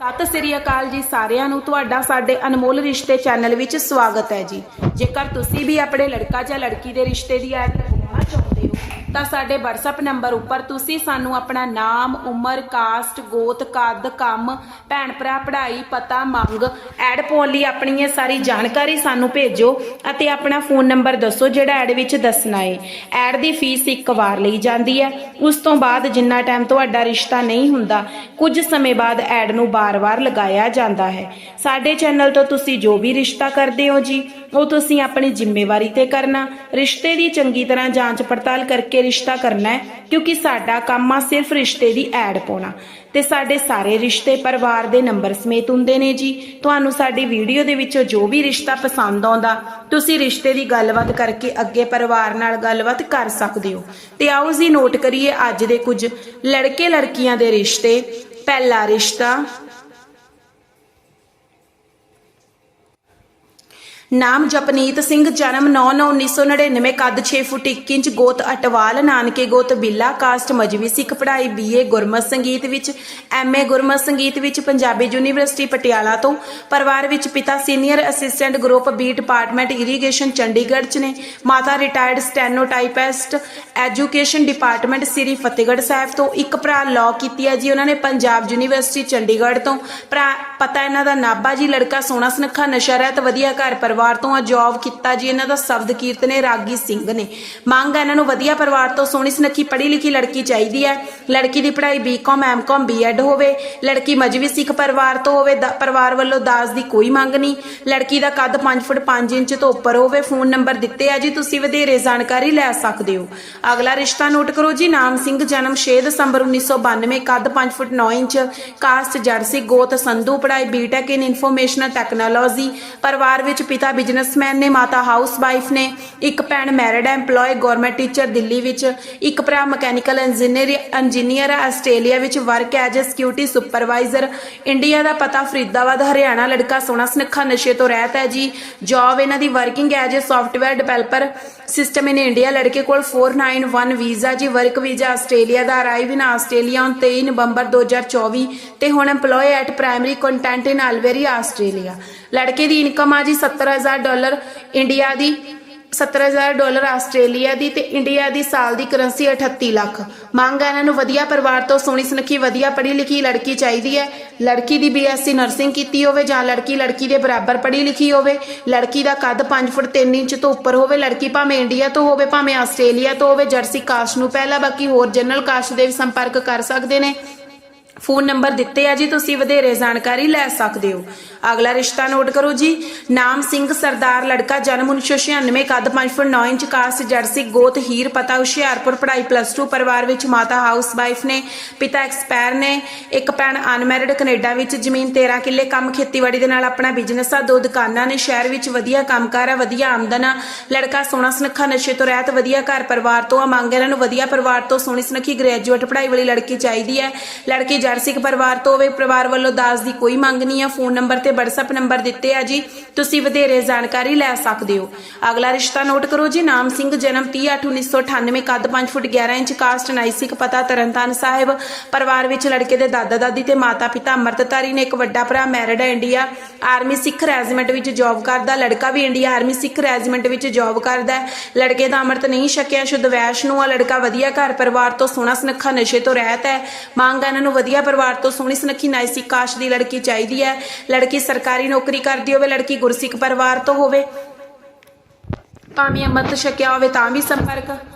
ਸਤਿ ਸ੍ਰੀ ਅਕਾਲ ਜੀ ਸਾਰਿਆਂ ਨੂੰ। ਤੁਹਾਡਾ ਸਾਡੇ ਅਨਮੋਲ ਰਿਸ਼ਤੇ ਚੈਨਲ ਵਿੱਚ ਸਵਾਗਤ ਹੈ ਜੀ। ਜੇਕਰ ਤੁਸੀਂ ਵੀ ਆਪਣੇ ਲੜਕਾ ਜਾਂ ਲੜਕੀ ਦੇ ਰਿਸ਼ਤੇ ਦੀ ਐਡ ਤਾਂ ਸਾਡੇ WhatsApp ਨੰਬਰ ਉੱਪਰ ਤੁਸੀਂ ਸਾਨੂੰ ਆਪਣਾ ਨਾਮ, ਉਮਰ ਕਾਸਟ ਗੋਤ, ਕੱਦ, ਕੰਮ, ਭੈਣ ਭਰਾ, ਪੜ੍ਹਾਈ, ਪਤਾ, ਮੰਗ ਐਡ ਪਾਉਣ ਲਈ ਆਪਣੀ ਇਹ ਸਾਰੀ ਜਾਣਕਾਰੀ ਸਾਨੂੰ ਭੇਜੋ ਅਤੇ ਆਪਣਾ ਫੋਨ ਨੰਬਰ ਦੱਸੋ ਜਿਹੜਾ ਐਡ ਵਿੱਚ ਦੱਸਣਾ ਹੈ ਐਡ ਦੀ ਫੀਸ ਇੱਕ ਵਾਰ ਲਈ ਜਾਂਦੀ ਹੈ। ਉਸ ਤੋਂ ਬਾਅਦ ਜਿੰਨਾ ਟਾਈਮ ਤੁਹਾਡਾ ਰਿਸ਼ਤਾ ਨਹੀਂ ਹੁੰਦਾ, ਕੁਝ ਸਮੇਂ ਬਾਅਦ ਐਡ ਨੂੰ ਬਾਰ-ਬਾਰ ਲਗਾਇਆ ਜਾਂਦਾ ਹੈ। ਸਾਡੇ ਚੈਨਲ ਤੋਂ ਤੁਸੀਂ ਜੋ ਵੀ ਰਿਸ਼ਤਾ ਕਰਦੇ ਹੋ ਜੀ, ਉਹ ਤੁਸੀਂ ਆਪਣੀ ਜ਼ਿੰਮੇਵਾਰੀ ਤੇ ਕਰਨਾ। ਰਿਸ਼ਤੇ ਦੀ ਚੰਗੀ ਤਰ੍ਹਾਂ ਜਾਂਚ ਪੜਤਾਲ ਕਰਕੇ ਰਿਸ਼ਤਾ ਕਰਨਾ ਹੈ, ਕਿਉਂਕਿ ਸਾਡਾ ਕੰਮ ਆ ਸਿਰਫ ਰਿਸ਼ਤੇ ਦੀ ਐਡ ਪਾਉਣਾ। ਤੇ ਸਾਡੇ ਸਾਰੇ ਰਿਸ਼ਤੇ ਪਰਿਵਾਰ ਦੇ ਨੰਬਰ ਸਮੇਤ ਹੁੰਦੇ ਨੇ ਜੀ। ਤੁਹਾਨੂੰ ਸਾਡੀ ਵੀਡੀਓ ਦੇ ਵਿੱਚੋਂ ਜੋ ਵੀ ਰਿਸ਼ਤਾ ਪਸੰਦ ਆਉਂਦਾ, ਤੁਸੀਂ ਰਿਸ਼ਤੇ ਦੀ ਗੱਲਬਾਤ ਕਰਕੇ ਅੱਗੇ ਪਰਿਵਾਰ ਨਾਲ ਗੱਲਬਾਤ ਕਰ ਸਕਦੇ ਹੋ। ਤੇ ਆਓ ਜੀ ਨੋਟ ਕਰੀਏ ਅੱਜ ਦੇ ਕੁਝ ਲੜਕੇ ਲੜਕੀਆਂ ਦੇ ਰਿਸ਼ਤੇ। ਪਹਿਲਾ ਰਿਸ਼ਤਾ ਨਾਮ ਜਪਨੀਤ ਸਿੰਘ, ਜਨਮ 9/9/1999 ਕੱਦ 6 ਫੁੱਟ 1 ਇੰਚ, ਗੋਤ ਅਟਵਾਲ, ਨਾਨਕੇ ਗੋਤ ਬਿੱਲਾ, ਕਾਸਟ ਮਜਵੀ ਸਿੱਖ ਪੜ੍ਹਾਈ ਬੀਏ ਗੁਰਮਤ ਸੰਗੀਤ ਵਿੱਚ ਐਮਏ ਗੁਰਮਤ ਸੰਗੀਤ ਵਿੱਚ ਪੰਜਾਬੀ ਯੂਨੀਵਰਸਿਟੀ ਪਟਿਆਲਾ ਤੋਂ। ਪਰਿਵਾਰ ਵਿੱਚ ਪਿਤਾ senior assistant group B department irrigation Chandigarh ਚ ਨੇ। ਮਾਤਾ retired stenotypist education department Sri Fatehgarh Sahib ਤੋਂ। ਇੱਕ ਭਰਾ ਲਾਅ ਕੀਤੀ ਹੈ ਜੀ, ਉਹਨਾਂ ਨੇ ਪੰਜਾਬ ਯੂਨੀਵਰਸਿਟੀ ਚੰਡੀਗੜ੍ਹ ਤੋਂ। ਭਰਾ, ਪਤਾ ਇਹਨਾਂ ਦਾ ਨਾਭਾ ਜੀ, ਲੜਕਾ ਸੋਹਣਾ ਸੁਨੱਖਾ, ਨਸ਼ਾ ਰਹਿਤ, ਵਧੀਆ ਘਰ ਪਰ ਪਰਿਵਾਰ ਤੋਂ ਆ ਜੌਬ ਕੀਤਾ ਜੀ, ਇਹਨਾਂ ਦਾ ਸ਼ਬਦ ਕੀਰਤਨ ਹੈ, ਰਾਗੀ ਸਿੰਘ ਨੇ। ਮੰਗ ਹੈ ਇਹਨਾਂ ਨੂੰ ਵਧੀਆ ਪਰਿਵਾਰ ਤੋਂ ਸੋਹਣੀ ਸੁਨੱਖੀ ਪੜ੍ਹੀ ਲਿਖੀ ਲੜਕੀ ਚਾਹੀਦੀ ਹੈ। ਲੜਕੀ ਦੀ ਪੜ੍ਹਾਈ ਬੀਕਾਮ ਐਮਕਾਮ ਬੀਐਡ ਹੋਵੇ। ਲੜਕੀ ਮਜਵੀ ਸਿੱਖ ਪਰਿਵਾਰ ਤੋਂ ਹੋਵੇ ਪਰਿਵਾਰ ਵੱਲੋਂ ਦਾਜ ਦੀ ਕੋਈ ਮੰਗ ਨਹੀਂ। ਲੜਕੀ ਦਾ ਕੱਦ 5 ਫੁੱਟ 5 ਇੰਚ ਤੋਂ ਉੱਪਰ ਹੋਵੇ, ਫੋਨ ਨੰਬਰ ਦਿੱਤੇ ਆ ਜੀ, ਤੁਸੀਂ ਵਧੇਰੇ ਜਾਣਕਾਰੀ ਲੈ ਸਕਦੇ ਹੋ। ਅਗਲਾ ਰਿਸ਼ਤਾ ਨੋਟ ਕਰੋ ਜੀ, ਨਾਮ ਸਿੰਘ, ਜਨਮ 6 ਦਸੰਬਰ 1992 ਕੱਦ 5 ਫੁੱਟ 9 ਇੰਚ, ਕਾਸਟ ਜਰਸੀ, ਗੋਤ ਸੰਧੂ, ਪੜ੍ਹਾਈ ਬੀਟੈਕ ਇਨ ਇਨਫੋਰਮੇਸ਼ਨ ਟੈਕਨੋਲੋਜੀ ਪਰਿਵਾਰ ਵਿੱਚ ਪਿਤਾ ਬਿਜ਼ਨਸਮੈਨ ਨੇ, ਮਾਤਾ ਹਾਊਸਵਾਈਫ ਨੇ, ਇੱਕ ਭੈਣ married employee government teacher Delhi ਵਿੱਚ, ਇੱਕ ਭਰਾ ਮਕੈਨੀਕਲ ਇੰਜੀਨੀਅਰ ਇੰਜੀਨੀਅਰ ਹੈ, ਆਸਟ੍ਰੇਲੀਆ ਵਿੱਚ work as a security supervisor India ਦਾ ਪਤਾ ਫਰੀਦਾਬਾਦ, ਹਰਿਆਣਾ, ਲੜਕਾ ਸੋਹਣਾ ਸੁਨੱਖਾ, ਨਸ਼ੇ ਤੋਂ ਰਹਿਤ ਹੈ ਜੀ। ਜੌਬ ਇਹਨਾਂ ਦੀ working as a software developer system in India ਲੜਕੇ ਕੋਲ 491 ਵੀਜ਼ਾ ਜੀ। ਵਰਕ ਵੀਜ਼ਾ ਆਸਟ੍ਰੇਲੀਆ ਦਾ ਅਰਾਈਵ ਇਨ ਆਸਟ੍ਰੇਲੀਆ on 23 ਨਵੰਬਰ 2024 ਤੇ ਹੁਣ EMPLOYE at primary content in ਅਲਵੇਰੀ Australia. ਲੜਕੇ ਦੀ ਇਨਕਮ ਆ ਜੀ 70000 ਡਾਲਰ, ਇੰਡੀਆ ਦੀ 70000 ਡਾਲਰ, ਆਸਟ੍ਰੇਲੀਆ ਦੀ ਤੇ ਇੰਡੀਆ ਦੀ ਸਾਲ ਦੀ ਕਰੰਸੀ 38 ਲੱਖ। ਮੰਗ ਹੈ ਇਹਨਾਂ ਨੂੰ ਵਧੀਆ ਪਰਿਵਾਰ ਤੋਂ ਸੋਹਣੀ ਸੁਨੱਖੀ, ਵਧੀਆ ਪੜ੍ਹੀ ਲਿਖੀ ਲੜਕੀ ਚਾਹੀਦੀ ਹੈ। ਲੜਕੀ ਦੀ ਬੀਐਸਸੀ ਨਰਸਿੰਗ ਕੀਤੀ ਹੋਵੇ ਜਾਂ ਲੜਕੀ ਲੜਕੀ ਦੇ ਬਰਾਬਰ ਪੜ੍ਹੀ ਲਿਖੀ ਹੋਵੇ, ਲੜਕੀ ਦਾ ਕੱਦ 5 ਫੁੱਟ 3 ਇੰਚ ਤੋਂ ਉੱਪਰ ਹੋਵੇ, ਲੜਕੀ ਭਾਵੇਂ ਇੰਡੀਆ ਤੋਂ ਹੋਵੇ, ਭਾਵੇਂ ਆਸਟ੍ਰੇਲੀਆ ਤੋਂ ਹੋਵੇ, ਜਰਸੀ ਕਾਸਟ ਨੂੰ ਪਹਿਲਾਂ ਬਾਕੀ ਹੋਰ ਜਨਰਲ ਕਾਸਟ ਦੇ ਵੀ ਸੰਪਰਕ ਕਰ ਸਕਦੇ ਨੇ। ਫੋਨ ਨੰਬਰ ਦਿੱਤੇ ਆ ਜੀ, ਤੁਸੀਂ ਵਧੇਰੇ ਜਾਣਕਾਰੀ ਲੈ ਸਕਦੇ ਹੋ। ਅਗਲਾ ਰਿਸ਼ਤਾ ਨੋਟ ਕਰੋ ਜੀ। ਨਾਮ ਸਿੰਘ, ਸਰਦਾਰ, ਲੜਕਾ, ਜਨਮ 1996 ਕੱਦ 5 ਫੁੱਟ 9 ਇੰਚ ਕਾਸਟ ਜਰਸੀ, ਗੋਤ, ਹੀਰ, ਪਤਾ, ਹੁਸ਼ਿਆਰਪੁਰ, ਪੜ੍ਹਾਈ ਪਲੱਸ 2 ਪਰਿਵਾਰ ਵਿੱਚ ਮਾਤਾ ਹਾਊਸ ਵਾਈਫ ਨੇ, ਪਿਤਾ ਐਕਸਪਾਇਰ ਨੇ, ਇੱਕ ਭੈਣ ਅਨਮੈਰਿਡ ਕੈਨੇਡਾ ਵਿੱਚ, ਜ਼ਮੀਨ 13 ਕਿੱਲੇ, ਕੰਮ ਖੇਤੀਬਾੜੀ ਦੇ ਨਾਲ ਆਪਣਾ ਬਿਜ਼ਨਸ ਆ, ਦੋ ਦੁਕਾਨਾਂ ਨੇ, ਸ਼ਹਿਰ ਵਿੱਚ ਵਧੀਆ ਕੰਮਕਾਰ ਆ, ਵਧੀਆ ਆਮਦਨ ਆ, ਲੜਕਾ ਸੋਹਣਾ ਸੁਨੱਖਾ, ਨਸ਼ੇ ਤੋਂ ਰਹਿਤ, ਵਧੀਆ ਘਰ ਪਰਿਵਾਰ ਤੋਂ ਆ, ਮੰਗ ਇਹਨਾਂ ਨੂੰ ਵਧੀਆ ਪਰਿਵਾਰ ਤੋਂ ਸੋਹਣੀ ਸੁਨੱਖੀ ਗ੍ਰੈਜੂਏਟ ਪੜ੍ਹਾਈ ਵਾਲੀ ਲੜਕੀ ਚਾਹੀਦੀ ਹੈ। ਲੜਕੀ ਜਰਸਿਕ ਪਰਿਵਾਰ ਤੋਂ ਹੋਵੇ ਪਰਿਵਾਰ ਵੱਲੋਂ ਦਾਜ ਦੀ ਕੋਈ ਮੰਗ ਨਹੀਂ ਆ। ਫੋਨ ਨੰਬਰ ਤੇ WhatsApp ਨੰਬਰ ਦਿੱਤੇ ਆ ਜੀ। ਤੁਸੀਂ ਵਧੇਰੇ ਜਾਣਕਾਰੀ ਲੈ ਸਕਦੇ ਹੋ। ਅਗਲਾ ਰਿਸ਼ਤਾ ਨੋਟ ਕਰੋ ਜੀ। ਨਾਮ ਸਿੰਘ, ਜਨਮ 30/8/1998 ਕੱਦ 5 ਫੁੱਟ 11 ਇੰਚ ਕਾਸਟ ਨਾਈਸਿਕ ਪਤਾ, ਤਰਨਤਾਰਨ ਸਾਹਿਬ। ਪਰਿਵਾਰ ਵਿੱਚ ਲੜਕੇ ਦੇ ਦਾਦਾ ਦਾਦੀ ਤੇ ਮਾਤਾ ਪਿਤਾ ਅੰਮ੍ਰਿਤਧਾਰੀ ਨੇ ਇੱਕ ਵੱਡਾ ਭਰਾ ਮੈਰਿਡ ਹੈ ਇੰਡੀਆ। ਆਰਮੀ ਸਿੱਖ ਰੈਜੀਮੈਂਟ ਵਿੱਚ ਜੌਬ ਕਰਦਾ। ਲੜਕਾ ਵੀ ਇੰਡੀਆ ਆਰਮੀ ਸਿੱਖ ਰੈਜੀਮੈਂਟ ਵਿੱਚ ਜੌਬ ਕਰਦਾ ਲੜਕੇ ਦਾ ਅੰਮ੍ਰਿਤ ਨਹੀਂ ਛਕਿਆ। ਸ਼ੁੱਧ ਵੈਸ਼ ਨੂੰ ਆ। ਲੜਕਾ ਵਧੀਆ ਘਰ ਪਰਿਵਾਰ ਤੋਂ ਸੋਹਣਾ ਸੁਨੱਖਾ ਨਸ਼ੇ ਤੋਂ ਰਹਿਤ ਹੈ। ਮੰਗ ਇਹਨਾਂ ਨੂੰ ਵਧੀਆ ਪਰਿਵਾਰ ਤੋਂ ਸੋਹਣੀ ਸੁਨੱਖੀ ਨਾਈਸਿਕ ਕਾਸ਼ ਦੀ ਲੜਕੀ ਚਾਹੀਦੀ ਹੈ। ਲੜਕੀ ਸਰਕਾਰੀ ਨੌਕਰੀ ਕਰਦੀ ਹੋਵੇ, ਲੜਕੀ ਗੁਰਸਿੱਖ ਪਰਿਵਾਰ ਤੋਂ ਹੋਵੇ। ਭਾਵੇਂ ਅੰਮ੍ਰਿਤ ਛਕਿਆ ਹੋਵੇ, ਤਾਂ ਵੀ ਸੰਪਰਕ।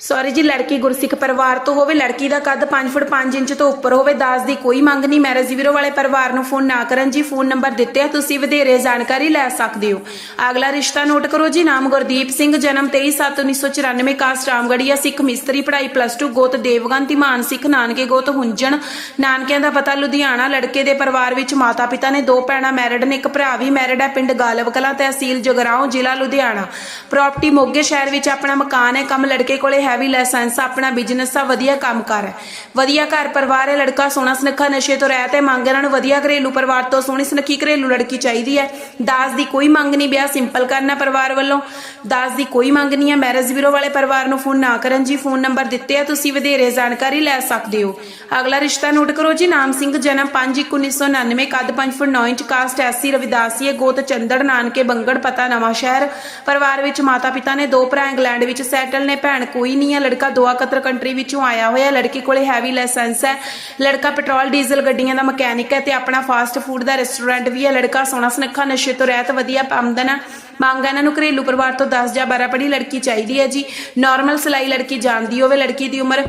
ਸੌਰੀ ਜੀ, ਲੜਕੀ ਗੁਰਸਿੱਖ ਪਰਿਵਾਰ ਤੋਂ ਹੋਵੇ, ਲੜਕੀ ਦਾ ਕੱਦ 5 ਫੁੱਟ 5 ਇੰਚ ਤੋਂ ਉੱਪਰ ਹੋਵੇ, ਦਾਸ ਦੀ ਕੋਈ ਮੰਗ ਨਹੀਂ। ਮੈਰਿਜ ਵੀਰੋ ਵਾਲੇ ਪਰਿਵਾਰ ਨੂੰ ਫੋਨ ਨਾ ਕਰਨ ਜੀ, ਫੋਨ ਨੰਬਰ ਦਿੱਤੇ ਆ, ਤੁਸੀਂ ਵਧੇਰੇ ਜਾਣਕਾਰੀ ਲੈ ਸਕਦੇ ਹੋ। ਅਗਲਾ ਰਿਸ਼ਤਾ ਨੋਟ ਕਰੋ ਜੀ, ਨਾਮ ਗੁਰਦੀਪ ਸਿੰਘ, ਜਨਮ 23/7/1994 ਕਾਸਟ ਰਾਮਗੜੀਆ ਸਿੱਖ ਮਿਸਤਰੀ, ਪੜ੍ਹਾਈ ਪਲੱਸ 2 ਗੋਤ ਦੇਵਗਨ, ਧੀਮਾਨ ਸਿੱਖ, ਨਾਨਕੇ ਗੋਤ ਹੁੰਜਣ। ਨਾਨਕਿਆਂ ਦਾ ਪਤਾ ਲੁਧਿਆਣਾ, ਲੜਕੇ ਦੇ ਪਰਿਵਾਰ ਵਿੱਚ ਮਾਤਾ ਪਿਤਾ ਨੇ ਦੋ ਭੈਣਾਂ, ਮੈਰਿਡ ਨੇ ਇੱਕ ਭਰਾ ਵੀ, ਮੈਰਿਡ ਹੈ ਪਿੰਡ ਗਾਲਬ ਕਲਾਂ, ਤਹਿਸੀਲ ਜਗਰਾਉਂ, ਜ਼ਿਲ੍ਹਾ ਲੁਧਿਆਣਾ। ਪ੍ਰਾਪਰਟੀ ਮੋਗੇ ਸ਼ਹਿਰ ਵਿੱਚ ਆਪਣਾ ਮਕਾਨ ਹੈ, ਕੰਮ ਲੜਕੇ ਕੋਲੇ ਹੈਵੀ ਲਾਇਸੈਂਸ ਆ ਆਪਣਾ ਬਿਜ਼ਨਸ ਆ ਵਧੀਆ ਕੰਮ ਕਰ। ਹੈ ਵਧੀਆ ਘਰ ਪਰਿਵਾਰ ਹੈ, ਲੜਕਾ ਸੋਹਣਾ ਸੁਨੱਖਾ, ਨਸ਼ੇ ਤੋਂ ਰਹਿਤ ਹੈ, ਮੰਗ ਇਹਨਾਂ ਨੂੰ ਵਧੀਆ ਘਰੇਲੂ ਪਰਿਵਾਰ ਤੋਂ ਸੋਹਣੀ ਸੁਨੱਖੀ ਘਰੇਲੂ ਲੜਕੀ ਚਾਹੀਦੀ ਹੈ। ਦਾਜ ਦੀ ਕੋਈ ਮੰਗ ਨਹੀਂ ਵਿਆਹ ਸਿੰਪਲ ਕਰਨਾ ਪਰਿਵਾਰ ਵੱਲੋਂ। ਦਾਜ ਦੀ ਕੋਈ ਮੰਗ ਨਹੀਂ ਹੈ, ਮੈਰਿਜ ਬਿਊਰੋ ਵਾਲੇ ਪਰਿਵਾਰ ਨੂੰ ਫੋਨ ਨਾ ਕਰਨ ਜੀ, ਫੋਨ ਨੰਬਰ ਦਿੱਤੇ ਆ, ਤੁਸੀਂ ਵਧੇਰੇ ਜਾਣਕਾਰੀ ਲੈ ਸਕਦੇ ਹੋ। ਅਗਲਾ ਰਿਸ਼ਤਾ ਨੋਟ ਕਰੋ ਜੀ, ਨਾਮ ਸਿੰਘ, ਜਨਮ 5/1999 ਕੱਦ 5 foot 9 inch, caste SC Ravidasia ਗੋਤ ਚੰਦੜ ਨਾਨਕੇ ਬੰਗੜ, ਪਤਾ ਨਵਾਂ ਸ਼ਹਿਰ। ਪਰਿਵਾਰ ਵਿੱਚ ਮਾਤਾ ਪਿਤਾ ਨੇ ਦੋ ਭਰਾ, ਇੰਗਲੈਂਡ ਵਿੱਚ ਸੈਟਲ ਨੇ, ਭੈਣ ਕੋਈ ਨਹੀਂ ਹੈ। ਲੜਕਾ ਦੁਆ ਕਤਰ ਕੰਟਰੀ ਵਿੱਚੋਂ ਆਇਆ ਹੋਇਆ ਲੜਕੀ ਕੋਲੇ ਹੈਵੀ ਲਾਇਸੈਂਸ ਹੈ। ਲੜਕਾ ਪੈਟਰੋਲ ਡੀਜ਼ਲ ਗੱਡੀਆਂ ਦਾ ਮਕੈਨਿਕ ਹੈ ਤੇ ਆਪਣਾ ਫਾਸਟ ਫੂਡ ਦਾ ਰੈਸਟੋਰੈਂਟ ਵੀ ਹੈ। ਲੜਕਾ ਸੋਹਣਾ ਸੁਨੱਖਾ, ਨਸ਼ੇ ਤੋਂ ਰਹਿਤ, ਵਧੀਆ ਆਮਦਨ ਹੈ। ਮੰਗ ਇਹਨਾਂ ਨੂੰ ਘਰੇਲੂ ਪਰਿਵਾਰ ਤੋਂ 10 ਜਾਂ 12 ਪੜ੍ਹੀ ਲੜਕੀ ਚਾਹੀਦੀ ਹੈ ਜੀ। ਨਾਰਮਲ ਸਿਲਾਈ ਲੜਕੀ ਜਾਣਦੀ ਹੋਵੇ। ਲੜਕੀ ਦੀ ਉਮਰ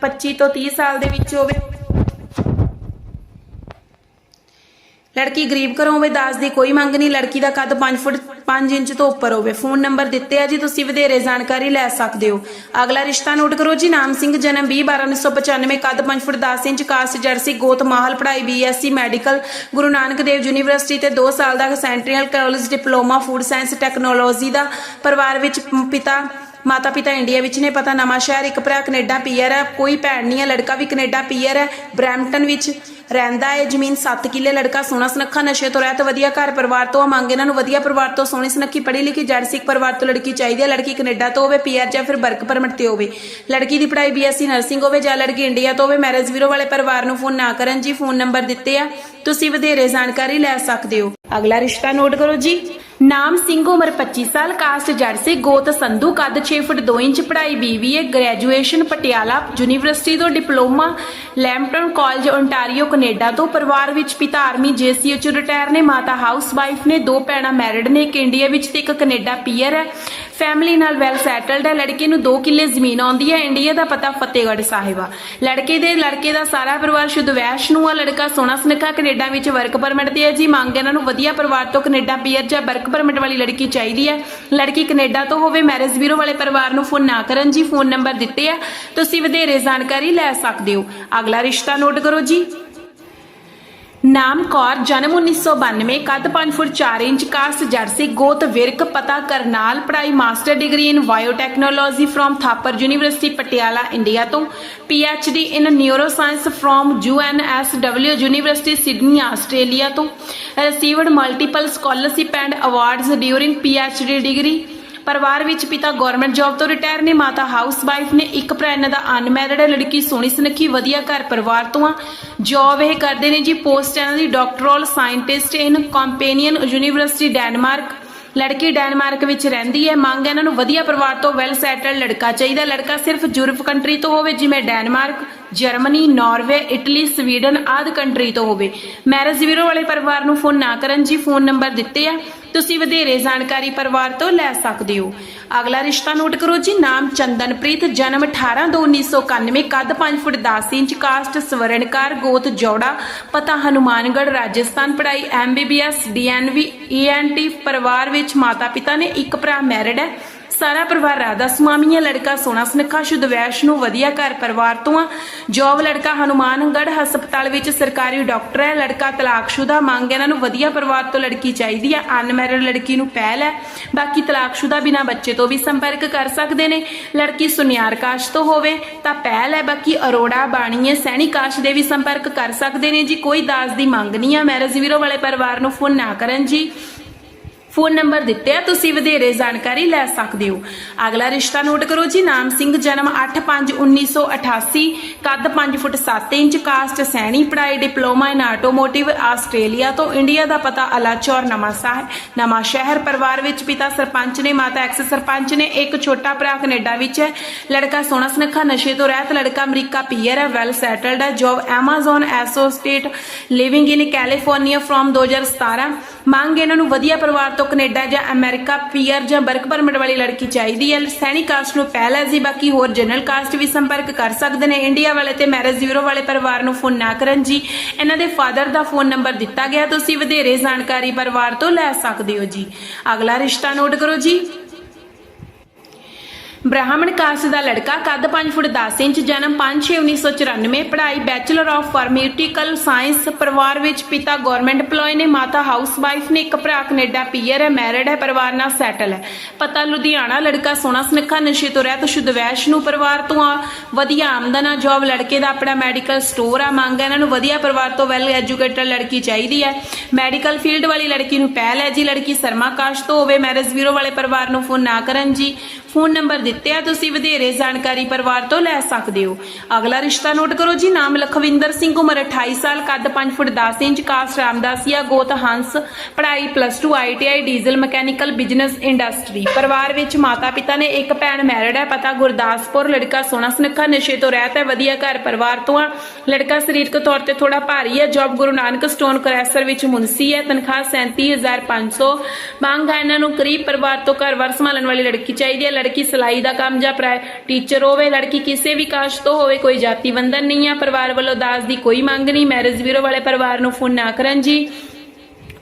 25 ਤੋਂ 30 ਸਾਲ ਦੇ ਵਿੱਚ ਹੋਵੇ। ਲੜਕੀ ਗਰੀਬ ਘਰੋਂ ਹੋਵੇ ਦਾਜ ਦੀ ਕੋਈ ਮੰਗ ਨਹੀਂ, ਲੜਕੀ ਦਾ ਕੱਦ 5 ਫੁੱਟ 5 ਇੰਚ ਤੋਂ ਉੱਪਰ ਹੋਵੇ। ਫੋਨ ਨੰਬਰ ਦਿੱਤੇ ਆ ਜੀ, ਤੁਸੀਂ ਵਧੇਰੇ ਜਾਣਕਾਰੀ ਲੈ ਸਕਦੇ ਹੋ। ਅਗਲਾ ਰਿਸ਼ਤਾ ਨੋਟ ਕਰੋ ਜੀ, ਨਾਮ ਸਿੰਘ, ਜਨਮ 20 12 1995 ਕੱਦ 5 ਫੁੱਟ 10 ਇੰਚ, ਕਾਸਟ ਜਰਸੀ ਗੋਤ ਮਾਹਲ, ਪੜ੍ਹਾਈ BSc, medical, Guru Nanak Dev university ਤੇ 2 ਸਾਲ ਦਾ central college diploma food science technology ਦਾ ਪਰਿਵਾਰ ਵਿੱਚ ਪਿਤਾ ਮਾਤਾ ਪਿਤਾ ਇੰਡੀਆ ਵਿੱਚ ਨੇ, ਪਤਾ ਨਵਾਂ ਸ਼ਹਿਰ ਇੱਕ ਭਰਾ ਕੈਨੇਡਾ ਪੀਆਰ ਹੈ, ਕੋਈ ਭੈਣ ਨਹੀਂ ਹੈ, ਲੜਕਾ ਵੀ ਕੈਨੇਡਾ ਪੀਆਰ ਹੈ, ਬਰੈਂਪਟਨ ਵਿੱਚ। ਰਹਿੰਦਾ ਹੈ ਜ਼ਮੀਨ 7 ਕਿੱਲੇ, ਲੜਕਾ ਸੋਹਣਾ ਸੁਨੱਖਾ, ਨਸ਼ੇ ਤੋਂ ਰਹਿਤ, ਵਧੀਆ ਘਰ ਪਰਿਵਾਰ ਤੋਂ ਮੰਗ ਇਹਨਾਂ ਨੂੰ ਵਧੀਆ ਪਰਿਵਾਰ ਤੋਂ ਸੋਹਣੀ ਸੁਨੱਖੀ, ਪੜ੍ਹੀ ਲਿਖੀ, ਜੜ ਸਿੱਖ ਪਰਿਵਾਰ ਤੋਂ ਲੜਕੀ ਚਾਹੀਦੀ ਹੈ, ਲੜਕੀ ਕੈਨੇਡਾ ਤੋਂ ਹੋਵੇ ਪੀਆਰ ਜਾਂ ਫਿਰ ਵਰਕ ਪਰਮਿਟ ਤੇ ਹੋਵੇ। ਲੜਕੀ ਦੀ ਪੜ੍ਹਾਈ ਬੀਐਸਸੀ ਨਰਸਿੰਗ ਹੋਵੇ ਜਾਂ ਲੜਕੀ ਇੰਡੀਆ ਤੋਂ ਹੋਵੇ, ਮੈਰਿਜ ਵੀਰੋ ਵਾਲੇ ਪਰਿਵਾਰ ਨੂੰ ਫੋਨ ਨਾ ਕਰਨ ਜੀ, ਫੋਨ ਨੰਬਰ ਦਿੱਤੇ ਆ, ਤੁਸੀਂ ਵਧੇਰੇ ਜਾਣਕਾਰੀ ਲੈ ਸਕਦੇ ਹੋ। ਅਗਲਾ ਰਿਸ਼ਤਾ ਨੋਟ ਕਰੋ ਜੀ। ਨਾਮ ਸਿੰਘ, ਉਮਰ 25 ਸਾਲ, ਕਾਸਟ ਜਰਸੀ ਗੋਤ ਸੰਧੂ, ਕੱਦ 6 ਫੁੱਟ 2 ਇੰਚ, ਪੜ੍ਹਾਈ ਬੀਬੀਏ ਗ੍ਰੈਜੂਏਸ਼ਨ ਪਟਿਆਲਾ ਯੂਨੀਵਰਸਿਟੀ ਤੋਂ diploma, Lambton college Ontario Canada ਤੋਂ, ਪਰਿਵਾਰ ਵਿੱਚ ਪਿਤਾ ਆਰਮੀ ਜੇਸੀਓ ਚ ਰਿਟਾਇਰ ਨੇ, ਮਾਤਾ ਹਾਊਸ ਵਾਈਫ ਨੇ, ਦੋ ਭੈਣਾਂ ਮੈਰਿਡ ਨੇ, ਇੱਕ ਇੰਡੀਆ ਵਿੱਚ ਤੇ ਇੱਕ ਕੈਨੇਡਾ ਪੀਅਰ ਹੈ। ਫੈਮਿਲੀ ਨਾਲ ਵੈਲ ਸੈਟਲਡ ਹੈ। ਲੜਕੇ ਨੂੰ 2 ਕਿੱਲੇ ਜ਼ਮੀਨ ਆਉਂਦੀ ਹੈ। ਇੰਡੀਆ ਦਾ ਪਤਾ ਫਤਿਹਗੜ੍ਹ ਸਾਹਿਬ ਆ। ਲੜਕੇ ਦੇ ਲੜਕੇ ਦਾ ਸਾਰਾ ਪਰਿਵਾਰ ਸ਼ੁੱਧ ਵੈਸ਼ ਨੂੰ ਆ। ਲੜਕਾ ਸੋਹਣਾ ਸੁਨੱਖਾ ਕੈਨੇਡਾ ਵਿੱਚ ਵਰਕ ਪਰਮਿਟ ਤੇ ਹੈ ਜੀ। ਮੰਗ ਇਹਨਾਂ ਨੂੰ ਵਧੀਆ ਪਰਿਵਾਰ ਤੋਂ ਕੈਨੇਡਾ ਪੀਅਰ ਜਾਂ। ਵਰਕ ਪਰਮਿਟ ਵਾਲੀ ਲੜਕੀ ਚਾਹੀਦੀ ਹੈ। ਲੜਕੀ ਕੈਨੇਡਾ ਤੋਂ ਹੋਵੇ ਮੈਰਿਜ ਬਿਊਰੋ ਵਾਲੇ ਪਰਿਵਾਰ ਨੂੰ ਫੋਨ ਨਾ ਕਰਨ ਜੀ। ਫੋਨ ਨੰਬਰ ਦਿੱਤੇ ਆ। ਤੁਸੀਂ ਵਧੇਰੇ ਜਾਣਕਾਰੀ ਲੈ ਸਕਦੇ ਹੋ। ਅਗਲਾ ਰਿਸ਼ਤਾ ਨੋਟ ਕਰੋ ਜੀ। ਨਾਮ ਕੌਰ, ਜਨਮ 1992 ਕੱਦ 5 ਫੁੱਟ 4 ਇੰਚ ਕਾਸਟ ਜਰਸੀ, ਗੋਤ ਵਿਰਕ, ਪਤਾ ਕਰਨਾਲ, ਪੜ੍ਹਾਈ master degree in biotechnology from Thapar university Patiala India ਤੋਂ D in neuroscience from UNSW university Sydney Australia ਤੋਂ received multiple scholarship and awards during the degree ਪਰਿਵਾਰ ਵਿੱਚ ਪਿਤਾ ਗਵਰਨਮੈਂਟ ਜੌਬ ਤੋਂ retire ਨੇ, ਮਾਤਾ ਹਾਊਸ ਵਾਈਫ ਨੇ, ਇੱਕ ਭਰਾ ਇਹਨਾਂ ਦਾ ਅਨਮੈਰਿਡ ਹੈ, ਲੜਕੀ ਸੋਹਣੀ ਸੁਨੱਖੀ, ਵਧੀਆ ਘਰ ਪਰਿਵਾਰ ਤੋਂ ਆ। ਜੌਬ ਇਹ ਕਰਦੇ ਨੇ ਜੀ ਪੋਸਟ ਇਹਨਾਂ ਦੀ doctoral scientist in Copenhagen university Denmark. ਲੜਕੀ ਡੈਨਮਾਰਕ ਵਿੱਚ ਰਹਿੰਦੀ ਹੈ, ਮੰਗ ਇਹਨਾਂ ਨੂੰ ਵਧੀਆ ਪਰਿਵਾਰ ਤੋਂ ਵੈਲ ਸੈਟਲ ਲੜਕਾ ਚਾਹੀਦਾ ਲੜਕਾ ਸਿਰਫ ਯੂਰਪ ਕੰਟਰੀ ਤੋਂ ਹੋਵੇ, ਜਿਵੇਂ Denmark, Germany, Norway, Italy, Sweden ਆਦਿ ਕੰਟਰੀ ਤੋਂ ਹੋਵੇ। ਮੈਰਿਜ ਬਿਊਰੋ ਵਾਲੇ ਪਰਿਵਾਰ ਨੂੰ ਫੋਨ ਨਾ ਕਰਨ ਜੀ ਫੋਨ ਨੰਬਰ ਦਿੱਤੇ ਆ। ਤੁਸੀਂ ਵਧੇਰੇ ਜਾਣਕਾਰੀ ਪਰਿਵਾਰ ਤੋਂ ਲੈ ਸਕਦੇ ਹੋ। ਅਗਲਾ ਰਿਸ਼ਤਾ ਨੋਟ ਕਰੋ ਜੀ, ਨਾਮ ਚੰਦਨਪ੍ਰੀਤ, ਜਨਮ 18 ਦੋ 1991 ਕੱਦ 5 ਫੁੱਟ 10 ਇੰਚ, ਕਾਸਟ ਸਵਰਨਕਾਰ, ਗੋਤ ਜੋੜਾ, ਪਤਾ ਹਨੂਮਾਨਗੜ੍ਹ, ਰਾਜਸਥਾਨ, ਪੜ੍ਹਾਈ ਐਮਬੀਬੀਐਸ ਡੀਐਨਵੀ ਈਐਨਟੀ ਪਰਿਵਾਰ ਵਿੱਚ ਮਾਤਾ ਪਿਤਾ ਨੇ ਇੱਕ ਭਰਾ ਮੈਰਿਡ ਹੈ। ਸਾਰਾ ਪਰਿਵਾਰ ਰਾਧਾ ਸੁਆਮੀ ਹੈ ਲੜਕਾ ਸੋਨਾ ਸੁਨੱਖਾ ਸ਼ੁੱਧ ਵੈਸ਼ ਨੂੰ ਵਧੀਆ ਘਰ ਪਰਿਵਾਰ ਤੋਂ ਆ। ਜੋਬ ਲੜਕਾ ਹਨੂਮਾਨਗੜ੍ਹ ਹਸਪਤਾਲ ਵਿੱਚ ਸਰਕਾਰੀ ਡਾਕਟਰ ਹੈ। ਲੜਕਾ ਤਲਾਕਸ਼ੁਦਾ ਮੰਗ ਇਹਨਾਂ ਨੂੰ ਵਧੀਆ ਪਰਿਵਾਰ ਤੋਂ ਲੜਕੀ ਚਾਹੀਦੀ ਹੈ ਅਨਮੈਰਿਡ ਲੜਕੀ ਨੂੰ ਪਹਿਲ ਹੈ। ਬਾਕੀ ਤਲਾਕਸ਼ੁਦਾ ਬਿਨਾ ਬੱਚੇ ਤੋਂ ਵੀ ਸੰਪਰਕ ਕਰ ਸਕਦੇ ਨੇ। ਲੜਕੀ ਸੁਨਿਆਰ ਕਾਸ਼ ਤੋਂ ਹੋਵੇ ਤਾਂ ਪਹਿਲ ਹੈ। ਬਾਕੀ ਅਰੋੜਾ, ਬਾਣੀਏ, ਸੈਣੀ ਕਾਸ਼ ਦੇ ਵੀ ਸੰਪਰਕ ਕਰ ਸਕਦੇ ਨੇ ਜੀ। ਕੋਈ ਦਾਜ ਦੀ ਮੰਗ ਨਹੀਂ ਆ। ਮੈਰਿਜ ਵੀਰੋ ਵਾਲੇ ਪਰਿਵਾਰ ਨੂੰ ਫੋਨ ਨਾ ਕਰਨ ਜੀ। ਫੋਨ ਨੰਬਰ ਦਿੱਤੇ ਆ, ਤੁਸੀਂ ਵਧੇਰੇ ਜਾਣਕਾਰੀ ਲੈ ਸਕਦੇ ਹੋ। ਅਗਲਾ ਰਿਸ਼ਤਾ ਨੋਟ ਕਰੋ ਜੀ, ਨਾਮ ਸਿੰਘ, ਜਨਮ 8/5/1988 ਕੱਦ 5 ਫੁੱਟ 7 ਇੰਚ, ਕਾਸਟ ਸੈਣੀ, ਪੜ੍ਹਾਈ, ਡਿਪਲੋਮਾ ਇਨ ਆਟੋਮੋਟਿਵ, ਆਸਟ੍ਰੇਲੀਆ ਤੋਂ ਇੰਡੀਆ ਦਾ ਪਤਾ ਅਲਾਚੌਰ ਨਵਾਂ ਸਾਹਿਬ ਨਵਾਂ ਸ਼ਹਿਰ, ਪਰਿਵਾਰ ਵਿੱਚ ਪਿਤਾ ਸਰਪੰਚ ਨੇ, ਮਾਤਾ ਐਕਸ ਸਰਪੰਚ ਨੇ, ਇੱਕ ਛੋਟਾ ਭਰਾ ਕੈਨੇਡਾ ਵਿੱਚ ਹੈ। ਲੜਕਾ ਸੋਹਣਾ ਸੁਨੱਖਾ, ਨਸ਼ੇ ਤੋਂ ਰਹਿਤ, ਲੜਕਾ ਅਮਰੀਕਾ ਪੀਅਰ ਹੈ ਵੈਲ ਸੈਟਲਡ ਹੈ job Amazon associate living in California from 2017 ਮੰਗ ਇਹਨਾਂ ਨੂੰ ਵਧੀਆ ਪਰਿਵਾਰ ਤੋਂ ਕੈਨੇਡਾ ਜਾਂ ਅਮਰੀਕਾ, ਪੀਆਰ ਜਾਂ ਵਰਕ ਪਰਮਿਟ ਵਾਲੀ ਲੜਕੀ ਚਾਹੀਦੀ ਹੈ। ਸੈਣੀ ਕਾਸਟ ਨੂੰ ਪਹਿਲ ਹੈ ਜੀ, ਬਾਕੀ ਹੋਰ ਜਨਰਲ ਕਾਸਟ ਵੀ ਸੰਪਰਕ ਕਰ ਸਕਦੇ ਨੇ। ਇੰਡੀਆ ਵਾਲੇ ਤੇ ਮੈਰਿਜ ਬਿਊਰੋ ਵਾਲੇ ਪਰਿਵਾਰ ਨੂੰ ਫੋਨ ਨਾ ਕਰਨ ਜੀ। ਇਹਨਾਂ ਦੇ ਫਾਦਰ ਦਾ ਫੋਨ ਨੰਬਰ ਦਿੱਤਾ ਗਿਆ, ਤੁਸੀਂ ਵਧੇਰੇ ਜਾਣਕਾਰੀ ਪਰਿਵਾਰ ਤੋਂ ਲੈ ਸਕਦੇ ਹੋ ਜੀ। ਅਗਲਾ ਰਿਸ਼ਤਾ ਨੋਟ ਕਰੋ ਜੀ। ਬ੍ਰਾਹਮਣ ਕਾਸਟ ਦਾ ਲੜਕਾ ਕੱਦ 5 ਫੁੱਟ 10 ਇੰਚ, ਜਨਮ 5/6/1994 ਪੜ੍ਹਾਈ ਬੈਚਲਰ ਆਫ ਫਾਰਮਾਸਿਊਟੀਕਲ ਸਾਇੰਸ ਪਰਿਵਾਰ ਵਿੱਚ ਪਿਤਾ ਗਵਰਨਮੈਂਟ EMPLOYE ਨੇ, ਮਾਤਾ ਹਾਊਸਵਾਈਫ ਨੇ, ਇੱਕ ਭਰਾ ਕੈਨੇਡਾ ਪੀਅਰ ਹੈ ਮੈਰਿਡ ਹੈ, ਪਰਿਵਾਰ ਨਾਲ ਸੈਟਲ ਹੈ। ਪਤਾ ਲੁਧਿਆਣਾ ਲੜਕਾ ਸੋਹਣਾ ਸੁਨੱਖਾ, ਨਸ਼ੇ ਤੋਂ ਰਹਿਤ, ਸ਼ੁੱਧ ਵੈਸ਼ ਨੂੰ ਪਰਿਵਾਰ ਤੋਂ ਆ, ਵਧੀਆ ਆਮਦਨ ਆ ਜੌਬ ਲੜਕੇ ਦਾ ਆਪਣਾ ਮੈਡੀਕਲ ਸਟੋਰ ਆ, ਮੰਗ ਹੈ ਇਹਨਾਂ ਨੂੰ ਵਧੀਆ ਪਰਿਵਾਰ ਤੋਂ ਵੈਲ ਐਜੂਕੇਟਡ ਲੜਕੀ ਚਾਹੀਦੀ ਹੈ। ਮੈਡੀਕਲ ਫੀਲਡ ਵਾਲੀ ਲੜਕੀ ਨੂੰ ਪਹਿਲ ਹੈ ਜੀ, ਲੜਕੀ ਸਰਮਾ ਕਾਸ਼ ਤੋਂ ਹੋਵੇ ਮੈਰਿਜ ਬਿਊਰੋ ਵਾਲੇ ਪਰਿਵਾਰ ਨੂੰ ਫੋਨ ਨਾ ਕਰਨ ਜੀ। ਫੋਨ ਨੰਬਰ ਦਿੱਤੇ ਆ, ਤੁਸੀਂ ਵਧੇਰੇ ਜਾਣਕਾਰੀ ਪਰਿਵਾਰ ਤੋਂ ਲੈ ਸਕਦੇ ਹੋ। ਅਗਲਾ ਰਿਸ਼ਤਾ ਨੋਟ ਕਰੋ ਜੀ, ਨਾਮ ਲਖਵਿੰਦਰ ਸਿੰਘ, ਉਮਰ 28 ਸਾਲ, ਕੱਦ 5 ਫੁੱਟ 10 ਇੰਚ ਕਾਸਟ ਰਾਮਦਾਸੀਆ ਗੋਤ ਹੰਸ, ਪੜ੍ਹਾਈ plus 2 ITI diesel mechanical business industry ਪਰਿਵਾਰ ਵਿੱਚ ਮਾਤਾ ਪਿਤਾ ਨੇ ਇੱਕ ਭੈਣ ਮੈਰਿਡ ਹੈ ਪਤਾ ਗੁਰਦਾਸਪੁਰ, ਲੜਕਾ ਸੋਹਣਾ ਸੁਨੱਖਾ, ਨਸ਼ੇ ਤੋਂ ਰਹਿਤ ਹੈ ਵਧੀਆ ਘਰ ਪਰਿਵਾਰ ਤੋਂ ਆ। ਲੜਕਾ ਸਰੀਰਕ ਤੌਰ ਤੇ ਥੋੜਾ ਭਾਰੀ ਹੈ job Guru Nanak stone crusher ਵਿੱਚ ਮੁਨਸੀ ਹੈ ਤਨਖਾਹ 37500 ਮੰਗ ਹੈ ਇਹਨਾਂ ਨੂੰ ਕਰੀਬ ਪਰਿਵਾਰ ਤੋਂ ਘਰ ਵਾਰ ਸੰਭਾਲਣ ਵਾਲੀ ਲੜਕੀ ਚਾਹੀਦੀ ਹੈ ਲੜਕੀ ਸਿਲਾਈ ਦਾ ਕੰਮ ਜਾਂ ਟੀਚਰ ਹੋਵੇ, ਲੜਕੀ ਕਿਸੇ ਵੀ ਕਾਸ਼ ਤੋਂ ਹੋਵੇ, ਕੋਈ ਜਾਤੀ ਬੰਧਨ ਨਹੀਂ ਆ, ਪਰਿਵਾਰ ਵੱਲੋਂ ਦਾਜ ਦੀ ਕੋਈ ਮੰਗ ਨਹੀਂ ਮੈਰਿਜ ਬਿਊਰੋ ਵਾਲੇ ਪਰਿਵਾਰ ਨੂੰ ਫੋਨ ਨਾ ਕਰਨ ਜੀ।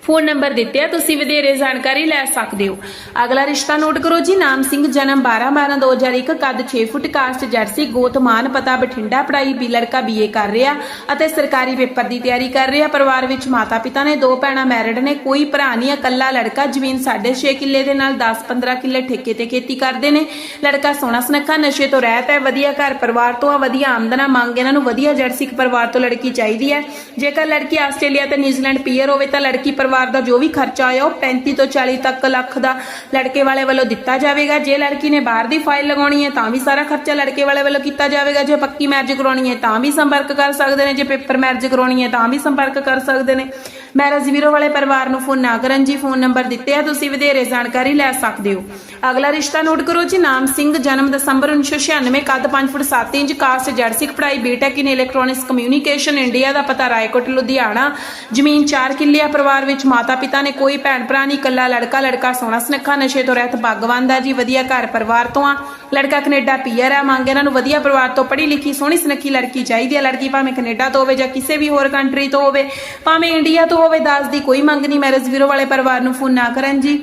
ਫੋਨ ਨੰਬਰ ਦਿੱਤੇ ਆ, ਤੁਸੀਂ ਵਧੇਰੇ ਜਾਣਕਾਰੀ ਲੈ ਸਕਦੇ ਹੋ। ਅਗਲਾ ਰਿਸ਼ਤਾ ਨੋਟ ਕਰੋ ਜੀ, ਨਾਮ ਸਿੰਘ, ਜਨਮ 12 12 2001 ਕੱਦ 6 ਫੁੱਟ ਕਾਸਟ ਜਰਸੀ ਗੋਤਮਾਨ ਪਤਾ ਬਠਿੰਡਾ ਪੜਾਈ ਵੀ ਲੜਕਾ ਬੀਏ ਕਰ ਰਿਹਾ ਅਤੇ ਸਰਕਾਰੀ ਪੇਪਰ ਦੀ ਤਿਆਰੀ ਕਰ ਰਿਹਾ। ਪਰਿਵਾਰ ਵਿੱਚ ਮਾਤਾ ਪਿਤਾ ਨੇ, ਦੋ ਭੈਣਾਂ ਮੈਰਿਡ ਨੇ, ਕੋਈ ਭਰਾ ਨਹੀਂ, ਇਕੱਲਾ ਲੜਕਾ, ਜ਼ਮੀਨ 6.5 ਕਿੱਲੇ ਦੇ ਨਾਲ 10 15 ਕਿੱਲੇ ਠੇਕੇ ਤੇ ਖੇਤੀ ਕਰਦੇ ਨੇ। ਲੜਕਾ ਸੋਹਣਾ ਸੁਨੱਖਾ, ਨਸ਼ੇ ਤੋਂ ਰਹਿਤ ਹੈ, ਵਧੀਆ ਘਰ ਪਰਿਵਾਰ ਤੋਂ ਆ, ਵਧੀਆ ਆਮਦਨਾ ਮੰਗ ਇਹਨਾਂ ਨੂੰ ਵਧੀਆ ਜਰਸੀ ਪਰਿਵਾਰ ਤੋਂ ਲੜਕੀ ਚਾਹੀਦੀ ਹੈ। ਜੇਕਰ ਲੜਕੀ ਆਸਟ੍ਰੇਲੀਆ ਤੇ ਨਿਊਜ਼ੀਲੈਂਡ ਪੀਅਰ ਹੋਵੇ ਤਾਂ ਲੜਕੀ ਪਰਿਵਾਰ ਦਾ ਜੋ ਵੀ ਖਰਚਾ ਆਇਆ ਉਹ 35 ਤੋਂ 40 ਤੱਕ ਲੱਖ ਦਾ ਲੜਕੇ ਵਾਲੇ ਵੱਲੋਂ ਦਿੱਤਾ ਜਾਵੇਗਾ। ਜੇ ਲੜਕੀ ਨੇ ਬਾਹਰ ਦੀ ਫਾਈਲ ਲਗਾਉਣੀ ਹੈ ਤਾਂ ਵੀ ਸਾਰਾ ਖਰਚਾ ਲੜਕੇ ਵਾਲੇ ਵੱਲੋਂ ਕੀਤਾ ਜਾਵੇਗਾ। ਜੇ ਪੱਕੀ ਮੈਰਿਜ ਕਰਾਉਣੀ ਹੈ ਤਾਂ ਵੀ ਸੰਪਰਕ ਕਰ ਸਕਦੇ ਨੇ। ਜੇ ਪੇਪਰ ਮੈਰਿਜ ਕਰਾਉਣੀ ਹੈ ਤਾਂ ਵੀ ਸੰਪਰਕ ਕਰ ਸਕਦੇ ਨੇ। ਮੈਰਿਜ ਜ਼ੀਰੋ ਵਾਲੇ ਪਰਿਵਾਰ ਨੂੰ ਫੋਨ ਨਾ ਕਰਨ ਜੀ, ਫੋਨ ਨੰਬਰ ਦਿੱਤੇ ਆ, ਤੁਸੀਂ ਵਧੇਰੇ ਜਾਣਕਾਰੀ ਲੈ ਸਕਦੇ ਹੋ। ਅਗਲਾ ਰਿਸ਼ਤਾ ਨੋਟ ਕਰੋ ਜੀ, ਨਾਮ ਸਿੰਘ, ਜਨਮ ਦਸੰਬਰ 1996 ਕੱਦ 5 ਫੁੱਟ 7 ਇੰਚ ਕਾਸਟ ਜਰਸਿਕ ਪੜਾਈ BTech in electronics communication India ਦਾ ਪਤਾ ਰਾਏਕੋਟ, ਲੁਧਿਆਣਾ। ਜ਼ਮੀਨ 4 ਕਿੱਲੇ ਆ, ਪਰਿਵਾਰ ਵਿੱਚ ਮਾਤਾ ਪਿਤਾ ਨੇ ਕੋਈ ਭੈਣ ਭਰਾ ਨਹੀਂ, ਇਕੱਲਾ ਲੜਕਾ ਲੜਕਾ ਸੋਹਣਾ ਸੁਨੱਖਾ ਨਸ਼ੇ ਤੋਂ ਰਹਿਤ ਭਗਵਾਨ ਦਾ ਜੀ, ਵਧੀਆ ਘਰ ਪਰਿਵਾਰ ਤੋਂ ਆ। ਲੜਕਾ ਕੈਨੇਡਾ ਪੀਆਰ ਆ ਮੰਗ ਇਹਨਾਂ ਨੂੰ ਵਧੀਆ ਪਰਿਵਾਰ ਤੋਂ ਪੜ੍ਹੀ ਲਿਖੀ, ਸੋਹਣੀ ਸੁਨੱਖੀ ਲੜਕੀ ਚਾਹੀਦੀ ਹੈ। ਲੜਕੀ ਭਾਵੇਂ ਕੈਨੇਡਾ ਤੋਂ ਹੋਵੇ ਜਾਂ ਕਿਸੇ ਵੀ ਹੋਰ ਕੰਟਰੀ ਤੋਂ ਹੋਵੇ, ਭਾਵੇਂ ਇੰਡੀਆ ਤੋਂ ਹੋਵੇ ਦਾਜ ਦੀ ਕੋਈ ਮੰਗ ਨਹੀਂ। ਮੈਰਿਜ ਵੀਰੋ ਵਾਲੇ ਪਰਿਵਾਰ ਨੂੰ ਫੋਨ ਨਾ ਕਰਨ ਜੀ।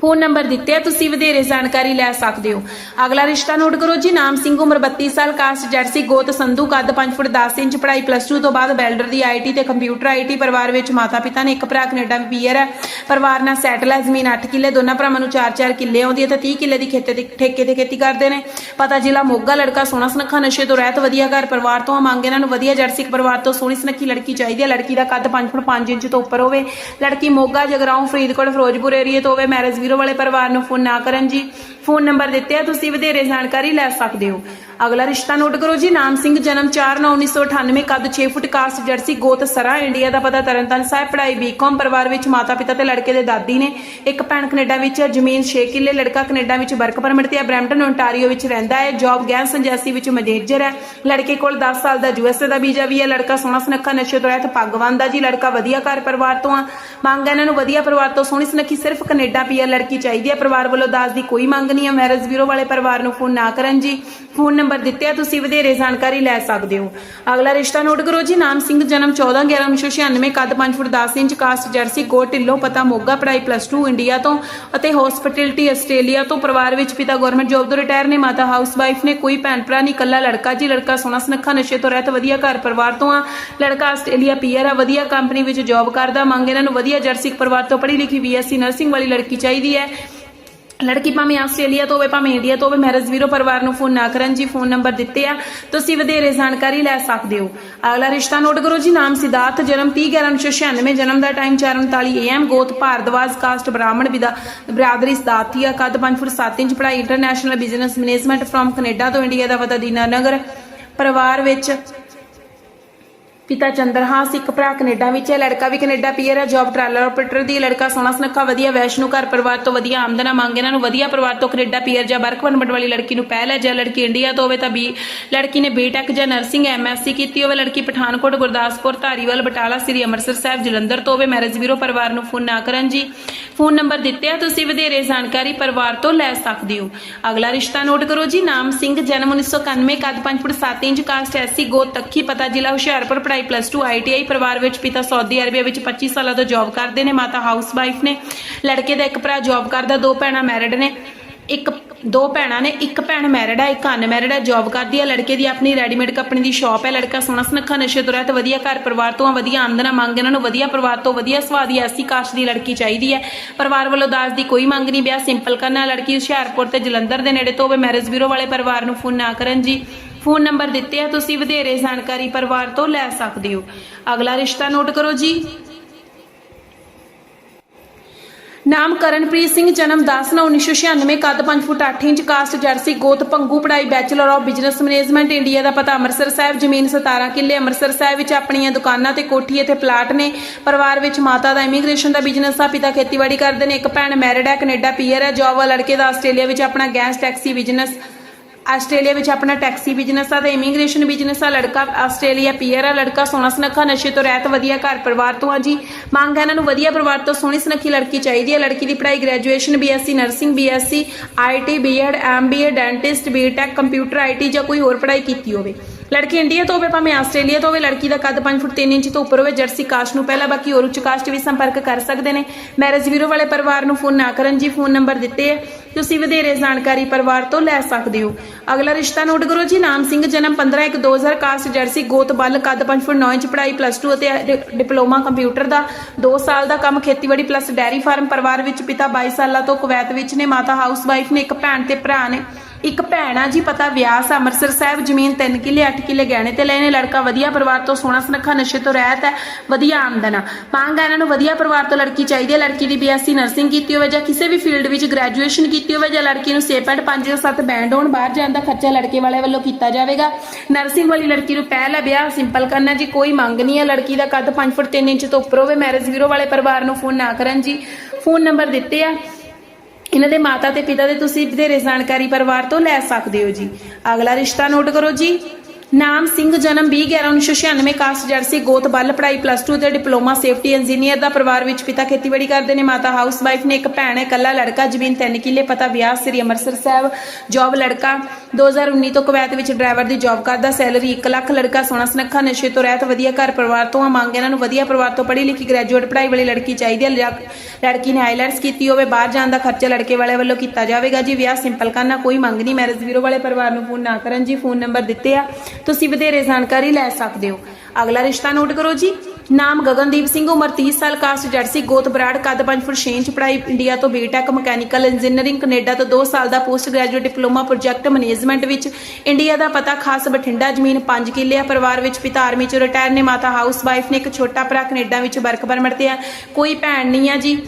ਫੋਨ ਨੰਬਰ ਦਿੱਤੇ ਆ, ਤੁਸੀਂ ਵਧੇਰੇ ਜਾਣਕਾਰੀ ਲੈ ਸਕਦੇ ਹੋ। ਅਗਲਾ ਰਿਸ਼ਤਾ ਨੋਟ ਕਰੋ ਜੀ, ਨਾਮ ਸਿੰਘ, ਉਮਰ 32 ਸਾਲ, ਕਾਸਟ ਜਰਸੀ ਗੋਤ ਸੰਧੂ, ਕੱਦ 5 ਫੁੱਟ 10 ਇੰਚ, ਪੜ੍ਹਾਈ ਪਲੱਸ 2 ਤੋਂ ਬਾਅਦ ਬੈਲਡਰ ਦੀ ਆਈਟੀ ਤੇ ਕੰਪਿਊਟਰ ਆਈਟੀ ਪਰਿਵਾਰ ਵਿੱਚ ਮਾਤਾ ਪਿਤਾ ਨੇ ਇੱਕ ਭਰਾ ਕੈਨੇਡਾ ਵਿੱਚ ਪੀਅਰ ਹੈ। ਪਰਿਵਾਰ ਨਾਲ ਸੈਟਲ ਹੈ, ਜ਼ਮੀਨ 8 ਕਿੱਲੇ, ਦੋਨਾਂ ਭਰਾਵਾਂ ਨੂੰ 4-4 ਕਿੱਲੇ ਆਉਂਦੀ ਹੈ ਤੇ 30 ਕਿੱਲੇ ਦੀ ਖੇਤੇ ਤੇ, ਠੇਕੇ ਤੇ ਖੇਤੀ ਕਰਦੇ ਨੇ। ਪਤਾ ਜ਼ਿਲ੍ਹਾ ਮੋਗਾ, ਲੜਕਾ ਸੋਹਣਾ ਸੁਨੱਖਾ, ਨਸ਼ੇ ਤੋਂ ਰਹਿਤ, ਵਧੀਆ ਘਰ ਪਰਿਵਾਰ ਤੋਂ ਆ ਮੰਗ ਇਹਨਾਂ ਨੂੰ ਵਧੀਆ ਜਰਸੀ ਪਰਿਵਾਰ ਤੋਂ ਸੋਹਣੀ ਸੁਨੱਖੀ ਲੜਕੀ ਚਾਹੀਦੀ ਹੈ। ਲੜਕੀ ਦਾ ਕੱਦ 5 ਫੁੱਟ 5 ਇੰਚ ਤੋਂ ਉੱਪਰ ਹੋਵੇ। ਲੜਕੀ ਮੋਗਾ, ਜਗਰਾਉਂ, ਫਰੀਦਕੋਟ, ਫਿਰੋਜ਼ਪੁਰ ਏਰੀਏ ਤੋਂ ਹੋਵੇ ਮੈਰਿਜ ਵੀਰੋ ਵਾਲੇ ਪਰਿਵਾਰ ਨੂੰ ਫੋਨ ਨਾ ਕਰਨ ਜੀ। ਫੋਨ ਨੰਬਰ ਦਿੱਤੇ ਆ ਤੁਸੀਂ ਵਧੇਰੇ ਜਾਣਕਾਰੀ ਲੈ ਸਕਦੇ ਹੋ। ਅਗਲਾ ਰਿਸ਼ਤਾ ਨੋਟ ਕਰੋ ਜੀ ਨਾਮ ਸਿੰਘ ਜਨਮ 4/9/1998 ਕੱਦ 6 ਫੁੱਟ ਕਾਸਟ ਜਰਸੀ ਗੋਤ ਸਰਾ ਇੰਡੀਆ ਦਾ ਪਤਾ ਤਰਨਤਾਰਨ ਸਾਹਿਬ ਪੜ੍ਹਾਈ ਬੀਕਾਮ ਪਰਿਵਾਰ ਵਿੱਚ ਮਾਤਾ ਪਿਤਾ ਤੇ ਲੜਕੇ ਦੇ ਦਾਦੀ ਨੇ ਇੱਕ ਭੈਣ ਕੈਨੇਡਾ ਵਿੱਚ ਹੈ, ਜ਼ਮੀਨ 6 ਕਿੱਲੇ ਲੜਕਾ ਕੈਨੇਡਾ ਵਿੱਚ ਵਰਕ ਪਰਮਿਟ ਤੇ ਹੈ ਬ੍ਰੈਂਪਟਨ ਓਨਟਾਰੀਓ ਵਿੱਚ ਰਹਿੰਦਾ ਹੈ ਜੌਬ ਗੈਸ ਸੰਜੈਸੀ ਵਿੱਚ ਮੈਨੇਜਰ ਹੈ। ਲੜਕੇ ਕੋਲ 10 ਸਾਲ ਦਾ ਯੂਐਸਏ ਦਾ ਵੀਜ਼ਾ ਵੀ ਹੈ ਲੜਕਾ ਸੋਹਣਾ ਸੁਨੱਖਾ ਨਸ਼ੇ ਤੋਂ ਰਹਿਤ ਭਗਵਾਨ ਦਾ ਜੀ ਲੜਕਾ ਵਧੀਆ ਘਰ ਪਰਿਵਾਰ ਤੋਂ ਆ। ਮੰਗ ਇਹਨਾਂ ਨੂੰ ਵਧੀਆ ਪਰਿਵਾਰ ਤੋਂ ਸੋਹਣੀ ਸੁਨੱਖੀ ਸਿਰਫ ਕੈਨੇਡਾ ਪੀਆਰ ਲੜਕੀ ਚਾਹੀਦੀ ਹੈ ਪਰਿਵਾਰ ਵੱਲੋਂ ਦਾਜ ਦੀ ਕੋਈ ਮੰਗ ਨਹੀਂ ਹੈ ਮੈਰਿਜ ਬਿਊਰੋ ਵਾਲੇ ਪਰਿਵਾਰ ਨੂੰ ਫੋਨ ਨਾ ਕਰਨ ਜੀ। ਫੋਨ ਨੰਬਰ ਦਿੱਤੇ ਆ, ਤੁਸੀਂ ਵਧੇਰੇ ਜਾਣਕਾਰੀ ਲੈ ਸਕਦੇ ਹੋ। ਅਗਲਾ ਰਿਸ਼ਤਾ ਨੋਟ ਕਰੋ ਜੀ, ਨਾਮ ਸਿੰਘ, ਜਨਮ 14 11 1996 ਕੱਦ 5 ਫੁੱਟ 10 ਇੰਚ, ਕਾਸਟ ਜਰਸੀ ਗੋ ਢਿੱਲੋਂ, ਪਤਾ, ਮੋਗਾ ਪੜਾਈ ਪਲੱਸ 2 ਇੰਡੀਆ ਤੋਂ ਅਤੇ ਹਸਪਿਟੈਲਿਟੀ ਆਸਟ੍ਰੇਲੀਆ ਤੋਂ ਪਰਿਵਾਰ ਵਿੱਚ ਪਿਤਾ ਗਵਰਨਮੈਂਟ ਜੌਬ ਤੋਂ ਰਿਟਾਇਰ ਨੇ, ਮਾਤਾ ਹਾਊਸਵਾਈਫ਼ ਨੇ, ਕੋਈ ਭੈਣ ਭਰਾ ਨਹੀਂ, ਇਕੱਲਾ ਲੜਕਾ ਜੀ, ਲੜਕਾ ਸੋਹਣਾ ਸੁਨੱਖਾ, ਨਸ਼ੇ ਤੋਂ ਰਹਿਤ, ਵਧੀਆ ਘਰ ਪਰਿਵਾਰ ਤੋਂ ਆ। ਲੜਕਾ ਆਸਟ੍ਰੇਲੀਆ ਪੀਆਰ ਆ, ਵਧੀਆ ਕੰਪਨੀ ਵਿੱਚ ਜੌਬ ਕਰਦਾ, ਮੰਗ ਇਹਨਾਂ ਨੂੰ ਵਧੀਆ ਜਰਸੀ ਪਰਿਵਾਰ ਤੋਂ ਪੜ੍ਹੀ ਲਿਖੀ ਬੀਐਸਸੀ ਨਰਸਿੰਗ ਵਾਲੀ ਲੜਕੀ ਚਾਹੀਦੀ ਹੈ। ਲੜਕੀ ਭਾਵੇਂ ਆਸਟ੍ਰੇਲੀਆ ਤੋਂ ਹੋਵੇ, ਭਾਵੇਂ ਇੰਡੀਆ ਤੋਂ ਹੋਵੇ ਮੈਰਿਜ ਵੀਰੋ ਪਰਿਵਾਰ ਨੂੰ ਫੋਨ ਨਾ ਕਰਨ, ਜੀ ਫੋਨ ਨੰਬਰ ਦਿੱਤੇ ਆ, ਤੁਸੀਂ ਵਧੇਰੇ ਜਾਣਕਾਰੀ ਲੈ ਸਕਦੇ ਹੋ। ਅਗਲਾ ਰਿਸ਼ਤਾ ਨੋਟ ਕਰੋ ਜੀ, ਨਾਮ ਸਿਧਾਰਥ, ਜਨਮ 30 11 1996 ਜਨਮ ਦਾ ਟਾਈਮ 4:39 AM ਗੋਤ ਭਾਰਦਵਾਜ ਕਾਸਟ ਬ੍ਰਾਹਮਣ, ਵਿਦਾ, ਬਰਾਦਰੀ ਸਦਾਤੀਆ ਕੱਦ 5 ਫੁੱਟ 7 ਇੰਚ, ਪੜ੍ਹਾਈ international business management from Canada ਤੋਂ ਇੰਡੀਆ ਦਾ ਪਤਾ ਦੀਨਾ ਨਗਰ, ਪਰਿਵਾਰ ਵਿੱਚ ਪਿਤਾ ਚੰਦਰਹਾਸ ਇੱਕ ਭਰਾ ਕੈਨੇਡਾ ਵਿੱਚ ਹੈ, ਲੜਕਾ ਵੀ ਕੈਨੇਡਾ ਪੀਅਰ ਹੈ ਜੌਬ ਟਰਾਲਰ ਆਪਰੇਟਰ ਦੀ, ਲੜਕਾ ਸੋਹਣਾ ਸੁਨੱਖਾ, ਵਧੀਆ ਵੈਸ਼ਨੂ ਘਰ ਪਰਿਵਾਰ ਤੋਂ ਵਧੀਆ ਆਮਦਨਾ ਮੰਗ, ਇਹਨਾਂ ਨੂੰ ਵਧੀਆ ਪਰਿਵਾਰ ਤੋਂ ਕੈਨੇਡਾ ਪੀਅਰ ਜਾਂ ਵਰਕ ਪਰਮਿਟ ਵਾਲੀ ਲੜਕੀ ਨੂੰ ਪਹਿਲ ਹੈ, ਜਾਂ ਲੜਕੀ ਇੰਡੀਆ ਤੋਂ ਹੋਵੇ ਤਾਂ ਬੀ ਲੜਕੀ ਨੇ ਬੀਟੈਕ ਜਾਂ ਨਰਸਿੰਗ ਐਮਐਸਸੀ ਕੀਤੀ ਹੋਵੇ, ਲੜਕੀ ਪਠਾਨਕੋਟ, ਗੁਰਦਾਸਪੁਰ, ਧਾਰੀਵਾਲ, ਬਟਾਲਾ, ਸ੍ਰੀ ਅੰਮ੍ਰਿਤਸਰ ਸਾਹਿਬ, ਜਲੰਧਰ ਤੋਂ ਹੋਵੇ ਮੈਰਿਜ ਵੀਰੋ ਪਰਿਵਾਰ ਨੂੰ ਫੋਨ ਨਾ ਕਰਨ ਜੀ। ਫੋਨ ਨੰਬਰ ਦਿੱਤੇ ਆ, ਤੁਸੀਂ ਵਧੇਰੇ ਜਾਣਕਾਰੀ ਪਰਿਵਾਰ ਤੋਂ ਲੈ ਸਕਦੇ ਹੋ। ਅਗਲਾ ਰਿਸ਼ਤਾ ਨੋਟ ਕਰੋ ਜੀ, ਨਾਮ ਸਿੰਘ, ਜਨਮ 1991 ਕੱਦ 5 ਫੁੱਟ 7 ਇੰਚ ਕਾਸਟ ਐਸੀ ਗੋਤ ਤੱਕੀ ਪਤਾ ਜ਼ਿਲ੍ਹਾ ਹੁਸ਼ਿਆਰਪੁਰ ਪੜ੍ਹਾਈ ਪਲੱਸ 2 ਆਈਟੀਆਈ ਪਰਿਵਾਰ ਵਿੱਚ ਪਿਤਾ ਸਾਊਦੀ ਅਰਬੀਆ ਵਿੱਚ 25 ਸਾਲਾਂ ਤੋਂ ਜੌਬ ਕਰਦੇ ਨੇ, ਮਾਤਾ ਹਾਊਸ ਵਾਈਫ ਨੇ। ਲੜਕੇ ਦਾ ਇੱਕ ਭਰਾ ਜੌਬ ਕਰਦਾ, ਦੋ ਭੈਣਾਂ ਮੈਰਿਡ ਨੇ। ਇੱਕ, ਦੋ ਭੈਣਾਂ ਨੇ, ਇੱਕ ਭੈਣ ਮੈਰਿਡ ਹੈ ਇੱਕ ਅਨਮੈਰਿਡ ਹੈ ਜੌਬ ਕਰਦੀ ਹੈ ਲੜਕੇ ਦੀ ਆਪਣੀ ਰੈਡੀਮੇਡ ਕੱਪੜੇ ਦੀ ਸ਼ਾਪ ਹੈ ਲੜਕਾ ਸੋਹਣਾ ਸੁਨੱਖਾ, ਨਸ਼ੇ ਤੋਂ ਰਹਿਤ, ਵਧੀਆ ਘਰ ਪਰਿਵਾਰ ਤੋਂ ਵਧੀਆ ਆਮਦਨਾ ਮੰਗ ਇਹਨਾਂ ਨੂੰ ਵਧੀਆ ਪਰਿਵਾਰ ਤੋਂ ਵਧੀਆ ਸੁਭਾਅ ਦੀ ਐਸੀ ਕਾਸ਼ ਦੀ ਲੜਕੀ ਚਾਹੀਦੀ ਹੈ ਪਰਿਵਾਰ ਵੱਲੋਂ ਦਾਜ ਦੀ ਕੋਈ ਮੰਗ ਨਹੀਂ, ਵਿਆਹ ਸਿੰਪਲ ਕਰਨਾ। ਲੜਕੀ ਹੁਸ਼ਿਆਰਪੁਰ ਤੇ ਜਲੰਧਰ ਦੇ ਨੇੜੇ ਤੋਂ ਹੋਵੇ ਮੈਰਿਜ ਬਿਊਰੋ ਵਾਲੇ ਪਰਿਵਾਰ ਨੂੰ ਫੋਨ ਨਾ ਕਰਨ ਜੀ। ਫੋਨ ਨੰਬਰ ਦਿੱਤੇ ਆ, ਤੁਸੀਂ ਵਧੇਰੇ ਜਾਣਕਾਰੀ ਪਰਿਵਾਰ ਤੋਂ ਲੈ ਸਕਦੇ ਹੋ। ਅਗਲਾ ਰਿਸ਼ਤਾ ਨੋਟ ਕਰੋ ਜੀ। ਨਾਮ ਕਰਨਪ੍ਰੀਤ ਸਿੰਘ, ਜਨਮ 10/9/1996 ਕੱਦ 5 ਫੁੱਟ 8 ਇੰਚ, ਕਾਸਟ ਜਰਸੀ, ਗੋਤ ਭੰਗੂ ਪੜਾਈ bachelor of business management, India ਦਾ ਪਤਾ, ਅੰਮ੍ਰਿਤਸਰ ਸਾਹਿਬ, ਜ਼ਮੀਨ 17 ਕਿੱਲੇ, ਅੰਮ੍ਰਿਤਸਰ ਸਾਹਿਬ ਵਿੱਚ ਆਪਣੀਆਂ ਦੁਕਾਨਾਂ ਤੇ ਕੋਠੀ ਅਤੇ ਪਲਾਟ ਨੇ। ਪਰਿਵਾਰ ਵਿੱਚ ਮਾਤਾ ਦਾ ਇਮੀਗ੍ਰੇਸ਼ਨ ਦਾ ਬਿਜ਼ਨਸ ਆ, ਪਿਤਾ ਖੇਤੀਬਾੜੀ ਕਰਦੇ ਨੇ, ਇੱਕ ਭੈਣ ਮੈਰਿਡ ਹੈ, ਕੈਨੇਡਾ ਪੀਅਰ ਹੈ, ਜੌਬ ਆ, ਲੜਕੇ ਦਾ ਆਸਟ੍ਰੇਲੀਆ ਵਿੱਚ ਆਪਣਾ ਗੈਸ ਟੈਕਸੀ ਬਿਜ਼ਨਸ। ਆਸਟ੍ਰੇਲੀਆ ਵਿੱਚ ਆਪਣਾ ਟੈਕਸੀ ਬਿਜ਼ਨਸ ਆ ਤੇ ਇਮੀਗ੍ਰੇਸ਼ਨ ਬਿਜ਼ਨਸ ਆ, ਲੜਕਾ ਆਸਟ੍ਰੇਲੀਆ ਪੀਅਰ ਆ, ਲੜਕਾ ਸੋਹਣਾ ਸੁਨੱਖਾ, ਨਸ਼ੇ ਤੋਂ ਰਹਿਤ, ਵਧੀਆ ਘਰ ਪਰਿਵਾਰ ਤੋਂ ਆ ਜੀ। ਮੰਗ ਹੈ ਇਹਨਾਂ ਨੂੰ ਵਧੀਆ ਪਰਿਵਾਰ ਤੋਂ ਸੋਹਣੀ ਸੁਨੱਖੀ ਲੜਕੀ ਚਾਹੀਦੀ ਹੈ। ਲੜਕੀ ਦੀ ਪੜ੍ਹਾਈ graduation BSc nursing BSc IT BEd MBA dentist BTech computer IT ਜਾਂ ਕੋਈ ਹੋਰ ਪੜ੍ਹਾਈ ਕੀਤੀ ਹੋਵੇ। ਲੜਕੀ ਇੰਡੀਆ ਤੋਂ ਹੋਵੇ, ਭਾਵੇਂ ਆਸਟ੍ਰੇਲੀਆ ਤੋਂ ਹੋਵੇ, ਲੜਕੀ ਦਾ ਕੱਦ 5 ਫੁੱਟ 3 ਇੰਚ ਤੋਂ ਉੱਪਰ ਹੋਵੇ, ਜਰਸੀ ਕਾਸਟ ਨੂੰ ਪਹਿਲਾਂ ਬਾਕੀ ਹੋਰ ਉੱਚ ਕਾਸਟ ਵੀ ਸੰਪਰਕ ਕਰ ਸਕਦੇ ਨੇ। ਮੈਰਿਜ ਵੀਰੋ ਵਾਲੇ ਪਰਿਵਾਰ ਨੂੰ ਫੋਨ ਨਾ ਕਰਨ ਜੀ ਫੋਨ ਨੰਬਰ ਦਿੱਤੇ ਹੈ ਤੁਸੀਂ ਵਧੇਰੇ ਜਾਣਕਾਰੀ ਪਰਿਵਾਰ ਤੋਂ ਲੈ ਸਕਦੇ ਹੋ। ਅਗਲਾ ਰਿਸ਼ਤਾ ਨੋਟ ਕਰੋ ਜੀ, ਨਾਮ ਸਿੰਘ, ਜਨਮ 15 1 2000 ਕਾਸਟ ਜਰਸੀ ਗੋਤ ਬੱਲ ਕੱਦ 5 ਫੁੱਟ 9 ਇੰਚ, ਪੜ੍ਹਾਈ ਪਲੱਸ 2 ਅਤੇ ਡਿ- ਡਿਪਲੋਮਾ ਕੰਪਿਊਟਰ ਦਾ। 2 ਸਾਲ ਦਾ ਕੰਮ ਖੇਤੀਬਾੜੀ ਪਲੱਸ ਡੈਰੀ ਫਾਰਮ ਪਰਿਵਾਰ ਵਿੱਚ ਪਿਤਾ 22 ਸਾਲਾਂ ਤੋਂ ਕੁਵੈਤ ਵਿੱਚ ਨੇ, ਮਾਤਾ ਹਾਊਸ ਵਾਈਫ ਨੇ, ਇੱਕ ਭੈਣ ਤੇ ਭਰਾ ਨੇ। ਇੱਕ ਭੈਣ ਆ ਜੀ, ਪਤਾ ਵਿਆਸ ਆ, ਅੰਮ੍ਰਿਤਸਰ ਸਾਹਿਬ, ਜ਼ਮੀਨ 3 ਕਿੱਲੇ 8 ਕਿੱਲੇ ਗਹਿਣੇ ਤੇ ਲਏ ਨੇ। ਲੜਕਾ ਵਧੀਆ ਪਰਿਵਾਰ ਤੋਂ ਸੋਹਣਾ ਸੁਨੱਖਾ, ਨਸ਼ੇ ਤੋਂ ਰਹਿਤ ਹੈ, ਵਧੀਆ ਆਮਦਨ ਆ। ਮੰਗ ਇਹਨਾਂ ਨੂੰ ਵਧੀਆ ਪਰਿਵਾਰ ਤੋਂ ਲੜਕੀ ਚਾਹੀਦੀ ਹੈ। ਲੜਕੀ ਦੀ ਬੀਐਸਸੀ ਨਰਸਿੰਗ ਕੀਤੀ ਹੋਵੇ ਜਾਂ ਕਿਸੇ ਵੀ ਫੀਲਡ ਵਿੱਚ ਗ੍ਰੈਜੂਏਸ਼ਨ ਕੀਤੀ ਹੋਵੇ ਜਾਂ ਲੜਕੀ ਨੂੰ 6.5 ਜਾਂ 7 ਬੈਂਡ ਹੋਣ, ਬਾਹਰ ਜਾਣ ਦਾ ਖਰਚਾ ਲੜਕੇ ਵਾਲੇ ਵੱਲੋਂ ਕੀਤਾ ਜਾਵੇਗਾ। ਨਰਸਿੰਗ ਵਾਲੀ ਲੜਕੀ ਨੂੰ ਪਹਿਲਾ ਵਿਆਹ ਸਿੰਪਲ ਕਰਨਾ ਜੀ, ਕੋਈ ਮੰਗ ਨਹੀਂ ਹੈ। ਲੜਕੀ ਦਾ ਕੱਦ 5 ਫੁੱਟ 3 ਇੰਚ ਤੋਂ ਉੱਪਰ ਹੋਵੇ ਮੈਰਿਜ ਵੀਰੋ ਵਾਲੇ ਪਰਿਵਾਰ ਨੂੰ ਫੋਨ ਨਾ ਕਰਨ ਜੀ। ਫੋਨ ਨੰਬਰ ਦਿੱਤੇ ਆ। ਇਹਨਾਂ ਦੇ ਮਾਤਾ ਤੇ ਪਿਤਾ ਦੇ ਤੁਸੀਂ ਵਧੇਰੇ ਜਾਣਕਾਰੀ ਪਰਿਵਾਰ ਤੋਂ ਲੈ ਸਕਦੇ ਹੋ ਜੀ? ਅਗਲਾ ਰਿਸ਼ਤਾ ਨੋਟ ਕਰੋ ਜੀ। ਨਾਮ ਸਿੰਘ, ਜਨਮ 20/11/1996 ਕਾਸਟ ਜਰਸੀ ਗੋਤ, ਬੱਲ ਪੜਾਈ ਪਲੱਸ 2 ਤੇ ਡਿਪਲੋਮਾ ਸੇਫਟੀ ਇੰਜੀਨੀਅਰ ਦਾ ਪਰਿਵਾਰ ਵਿੱਚ ਪਿਤਾ ਖੇਤੀਬਾੜੀ ਕਰਦੇ ਨੇ, ਮਾਤਾ ਹਾਊਸ ਵਾਈਫ ਨੇ, ਇੱਕ ਭੈਣ ਹੈ ਇਕੱਲਾ ਲੜਕਾ, ਜ਼ਮੀਨ 3 ਕਿੱਲੇ, ਪਤਾ ਵਿਆਹ, ਸ੍ਰੀ ਅੰਮ੍ਰਿਤਸਰ ਸਾਹਿਬ ਜੌਬ ਲੜਕਾ 2019 ਤੋਂ ਕੁਵੈਤ ਵਿੱਚ ਡਰਾਈਵਰ ਦੀ ਜੌਬ ਕਰਦਾ ਸੈਲਰੀ 1 ਲੱਖ, ਲੜਕਾ ਸੋਹਣਾ ਸੁਨੱਖਾ, ਨਸ਼ੇ ਤੋਂ ਰਹਿਤ, ਵਧੀਆ ਘਰ ਪਰਿਵਾਰ ਤੋਂ ਆ ਮੰਗ ਇਹਨਾਂ ਨੂੰ ਵਧੀਆ ਪਰਿਵਾਰ ਤੋਂ ਪੜ੍ਹੀ ਲਿਖੀ ਗ੍ਰੈਜੂਏਟ ਪੜ੍ਹਾਈ ਵਾਲੀ ਲੜਕੀ ਚਾਹੀਦੀ ਹੈ, ਲੜਕੀ ਨੇ ਆਈਲੈਂਡਸ ਕੀਤੀ ਹੋਵੇ ਬਾਹਰ ਜਾਣ ਦਾ ਖਰਚਾ ਲੜਕੇ ਵਾਲੇ ਵੱਲੋਂ ਕੀਤਾ ਜਾਵੇਗਾ ਜੀ, ਵਿਆਹ ਸਿੰਪਲ ਕਰਨਾ, ਕੋਈ ਮੰਗ ਨਹੀਂ ਮੈਰਿਜ ਬਿਊਰੋ ਵਾਲੇ ਪਰਿਵਾਰ ਨੂੰ ਫੋਨ ਨਾ ਕਰਨ ਜੀ ਫੋਨ ਨੰਬਰ ਦਿੱਤੇ ਆ ਤੁਸੀਂ ਵਧੇਰੇ ਜਾਣਕਾਰੀ ਲੈ ਸਕਦੇ ਹੋ। ਅਗਲਾ ਰਿਸ਼ਤਾ ਨੋਟ ਕਰੋ ਜੀ। ਨਾਮ ਗਗਨਦੀਪ ਸਿੰਘ, ਉਮਰ 30 ਸਾਲ ਕਾਸਟ ਜਰਸੀ ਗੋਤ ਬਰਾੜ, ਕੱਦ 5 ਫੁੱਟ 6 ਇੰਚ, ਪੜ੍ਹਾਈ ਇੰਡੀਆ ਤੋਂ ਬੀਟੈਕ ਮਕੈਨੀਕਲ ਇੰਜੀਨੀਅਰਿੰਗ, ਕੈਨੇਡਾ ਤੋਂ 2 ਸਾਲ ਦਾ post graduate diploma project management ਵਿੱਚ। ਇੰਡੀਆ ਦਾ ਪਤਾ ਖਾਸ ਬਠਿੰਡਾ ਜ਼ਮੀਨ 5 ਕਿੱਲੇ ਆ, ਪਰਿਵਾਰ ਵਿੱਚ ਪਿਤਾ ਆਰਮੀ ਚ ਰਿਟਾਇਰ ਨੇ, ਮਾਤਾ ਹਾਊਸ ਵਾਈਫ ਨੇ, ਇੱਕ ਛੋਟਾ ਭਰਾ ਕੈਨੇਡਾ ਵਿੱਚ ਵਰਕ ਪਰਮਿਟ ਤੇ ਆ। ਕੋਈ ਭੈਣ ਨਹੀਂ ਆ ਜੀ।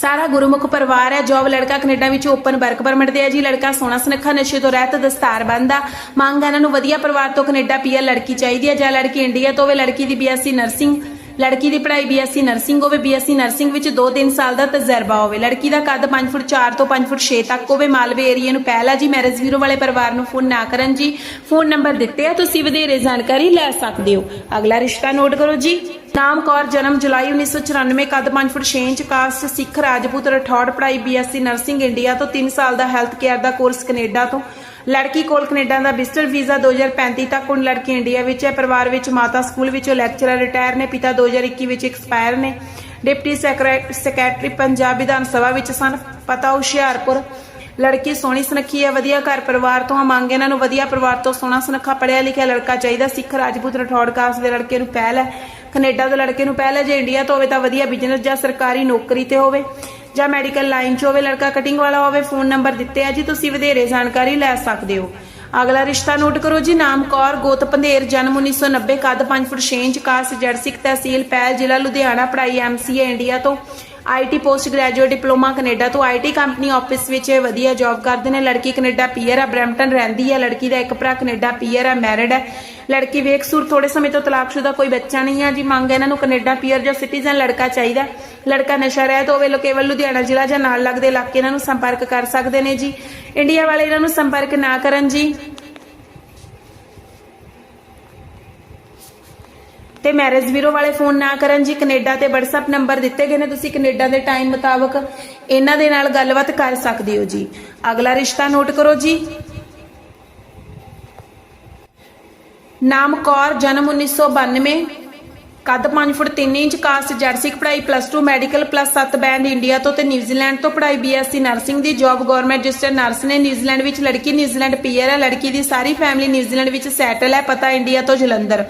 ਸਾਰਾ ਗੁਰਮੁਖ ਪਰਿਵਾਰ ਹੈ। ਜੋਬ ਲੜਕਾ ਕੈਨੇਡਾ ਵਿੱਚ ਓਪਨ ਵਰਕ ਪਰਮਿਟ ਤੇ ਹੈ ਜੀ। ਲੜਕਾ ਸੋਹਣਾ ਸੁਨੱਖਾ, ਨਸ਼ੇ ਤੋਂ ਰਹਿਤ, ਦਸਤਾਰ ਬੰਦਾ ਮੰਗ ਇਹਨਾਂ ਨੂੰ ਵਧੀਆ ਪਰਿਵਾਰ ਤੋਂ ਕੈਨੇਡਾ ਪੀਆਰ ਲੜਕੀ ਚਾਹੀਦੀ ਹੈ। ਜਾਂ ਲੜਕੀ ਇੰਡੀਆ ਤੋਂ ਹੋਵੇ, ਲੜਕੀ ਦੀ ਬੀਐਸਸੀ ਨਰਸਿੰਗ, ਲੜਕੀ ਦੀ ਪੜ੍ਹਾਈ ਬੀਐਸਸੀ ਨਰਸਿੰਗ ਹੋਵੇ, ਬੀਐਸਸੀ ਨਰਸਿੰਗ ਵਿੱਚ 2-3 ਸਾਲ ਦਾ ਤਜਰਬਾ ਹੋਵੇ। ਲੜਕੀ ਦਾ ਕੱਦ 5 ਫੁੱਟ 4 ਤੋਂ 5 ਫੁੱਟ 6 ਤੱਕ ਹੋਵੇ। ਮਾਲਵੇ ਏਰੀਆ ਨੂੰ ਪਹਿਲਾ ਜੀ। ਮੈਰਿਜ ਵੀਰੋ ਵਾਲੇ ਪਰਿਵਾਰ ਨੂੰ ਫੋਨ ਨਾ ਕਰਨ ਜੀ। ਫੋਨ ਨੰਬਰ ਦਿੱਤੇ ਆ। ਤੁਸੀਂ ਵਧੇਰੇ ਜਾਣਕਾਰੀ ਲੈ ਸਕਦੇ ਹੋ। ਅਗਲਾ ਰਿਸ਼ਤਾ ਨੋਟ ਕਰੋ ਜੀ। ਨਾਮ ਕੌਰ, ਜਨਮ ਜੁਲਾਈ 1994 ਕੱਦ 5 foot 6 inch caste Sikh Rajput Rathore ਪੜ੍ਹਾਈ ਬੀਐਸਸੀ ਨਰਸਿੰਗ ਇੰਡੀਆ ਤੋਂ 3 ਸਾਲ ਦਾ ਹੈਲਥ ਕੇਅਰ ਦਾ ਕੋਰਸ ਕੈਨੇਡਾ ਤੋਂ। ਲੜਕੀ ਕੋਲ ਕੈਨੇਡਾ ਦਾ ਵਿਜ਼ਟਰ ਵੀਜ਼ਾ 2035 ਤੱਕ, ਹੁਣ ਲੜਕੀ ਇੰਡੀਆ ਵਿੱਚ ਹੈ। ਪਰਿਵਾਰ ਵਿੱਚ ਮਾਤਾ ਸਕੂਲ ਵਿੱਚੋਂ ਲੈਕਚਰਰ ਰਿਟਾਇਰ ਨੇ, ਪਿਤਾ 2021 ਵਿੱਚ ਐਕਸਪਾਇਰ ਨੇ। ਡਿਪਟੀ ਸੈਕਟਰੀ ਪੰਜਾਬ ਵਿਧਾਨ ਸਭਾ ਵਿੱਚ ਸਨ। ਪਤਾ ਹੁਸ਼ਿਆਰਪੁਰ, ਲੜਕੀ ਸੋਹਣੀ ਸੁਨੱਖੀ ਹੈ, ਵਧੀਆ ਘਰ ਪਰਿਵਾਰ ਤੋਂ ਮੰਗ ਇਹਨਾਂ ਨੂੰ ਵਧੀਆ ਪਰਿਵਾਰ ਤੋਂ ਸੋਹਣਾ ਸੁਨੱਖਾ ਪੜਿਆ ਲਿਖਿਆ ਲੜਕਾ ਚਾਹੀਦਾ। ਸਿੱਖ ਰਾਜਪੂਤ ਰਠੌੜ ਕਾਸਟ ਦੇ ਲੜਕੇ ਨੂੰ ਪਹਿਲ ਹੈ। ਕੈਨੇਡਾ ਦੇ ਲੜਕੇ ਨੂੰ ਪਹਿਲ ਜੇ ਇੰਡੀਆ ਤੋਂ ਹੋਵੇ ਤਾਂ ਵਧੀਆ ਬਿਜ਼ਨਸ ਜਾਂ ਸਰਕਾਰੀ ਨੌਕਰੀ ਤੇ ਹੋਵੇ, ਜਾਂ ਮੈਡੀਕਲ ਲਾਈਨ 'ਚ ਹੋਵੇ, ਲੜਕਾ ਕਟਿੰਗ ਵਾਲਾ ਹੋਵੇ ਫੋਨ ਨੰਬਰ ਦਿੱਤੇ ਆ ਜੀ, ਤੁਸੀਂ ਵਧੇਰੇ ਜਾਣਕਾਰੀ ਲੈ ਸਕਦੇ ਹੋ। ਅਗਲਾ ਰਿਸ਼ਤਾ ਨੋਟ ਕਰੋ ਜੀ, ਨਾਮ ਕੌਰ, ਗੋਤ ਪੰਧੇਰ, ਜਨਮ 1990 ਕੱਦ 5 ਫੁੱਟ 6 ਇੰਚ ਕਾਸਟ ਜਰਸਿਕ ਤਹਿਸੀਲ, ਪੈਲ ਜ਼ਿਲ੍ਹਾ ਲੁਧਿਆਣਾ, ਪੜ੍ਹਾਈ ਐਮਸੀਏ ਇੰਡੀਆ ਤੋਂ। IT post graduate diploma Canada ਤੋਂ ਆਈਟੀ ਕੰਪਨੀ ਆਫਿਸ ਵਿੱਚ ਵਧੀਆ ਜੌਬ ਕਰਦੇ ਨੇ। ਲੜਕੀ ਕੈਨੇਡਾ ਪੀਅਰ ਆ, ਬ੍ਰੈਂਪਟਨ ਰਹਿੰਦੀ ਹੈ ਲੜਕੀ ਦਾ ਇੱਕ ਭਰਾ ਕੈਨੇਡਾ ਪੀਅਰ ਆ, ਮੈਰਿਡ ਹੈ ਲੜਕੀ ਵੇਖਸੂਰ ਥੋੜੇ ਸਮੇਂ ਤੋਂ ਤਲਾਕਸ਼ੁਦਾ ਕੋਈ ਬੱਚਾ ਨਹੀਂ ਆ। ਜੀ ਮੰਗ ਇਹਨਾਂ ਨੂੰ ਕੈਨੇਡਾ ਪੀਅਰ ਜਾਂ ਸਿਟੀਜ਼ਨ ਲੜਕਾ ਚਾਹੀਦਾ। ਲੜਕਾ ਨਸ਼ਾ ਰਹਿਤ ਹੋਵੇ ਲੋ ਕੇਵਲ ਲੁਧਿਆਣਾ ਜ਼ਿਲ੍ਹਾ ਜਾਂ ਨਾਲ ਲੱਗਦੇ ਇਲਾਕੇ, ਇਹਨਾਂ ਨੂੰ ਸੰਪਰਕ ਕਰ ਸਕਦੇ ਨੇ ਜੀ। ਇੰਡੀਆ ਵਾਲੇ ਇਹਨਾਂ ਨੂੰ ਸੰਪਰਕ ਨਾ ਕਰਨ ਜੀ। ਤੇ ਮੈਰਿਜ ਬਿਊਰੋ ਵਾਲੇ ਫੋਨ ਨਾ ਕਰਨ ਜੀ, ਕੈਨੇਡਾ ਤੇ WhatsApp ਨੰਬਰ ਦਿੱਤੇ ਗਏ ਨੇ, ਤੁਸੀਂ ਕੈਨੇਡਾ ਦੇ ਟਾਈਮ ਮੁਤਾਬਕ ਇਹਨਾਂ ਦੇ ਨਾਲ ਗੱਲਬਾਤ ਕਰ ਸਕਦੇ ਹੋ ਜੀ। ਅਗਲਾ ਰਿਸ਼ਤਾ ਨੋਟ ਕਰੋ ਜੀ। ਨਾਮ ਕੌਰ, ਜਨਮ 1992 ਕੱਦ 5 ਫੁੱਟ 3 ਇੰਚ, ਕਾਸਟ ਜਰਸਿਕ ਪੜ੍ਹਾਈ plus 2 medical plus 7 band India ਤੋਂ ਤੇ ਨਿਊਜ਼ੀਲੈਂਡ ਤੋਂ ਪੜ੍ਹਾਈ ਬੀਐਸਸੀ ਨਰਸਿੰਗ ਦੀ ਜੌਬ ਗਵਰਨਮੈਂਟ ਰਜਿਸਟਰਡ ਨਰਸ ਨੇ। ਨਿਊਜ਼ੀਲੈਂਡ ਵਿੱਚ ਲੜਕੀ ਨਿਊਜ਼ੀਲੈਂਡ ਪੀਅਰ ਹੈ, ਲੜਕੀ ਦੀ ਸਾਰੀ ਫੈਮਿਲੀ ਨਿਊਜ਼ੀਲੈਂਡ ਵਿੱਚ ਸੈਟਲ ਹੈ, ਪਤਾ ਇੰਡੀਆ ਤੋਂ ਜਲੰਧਰ।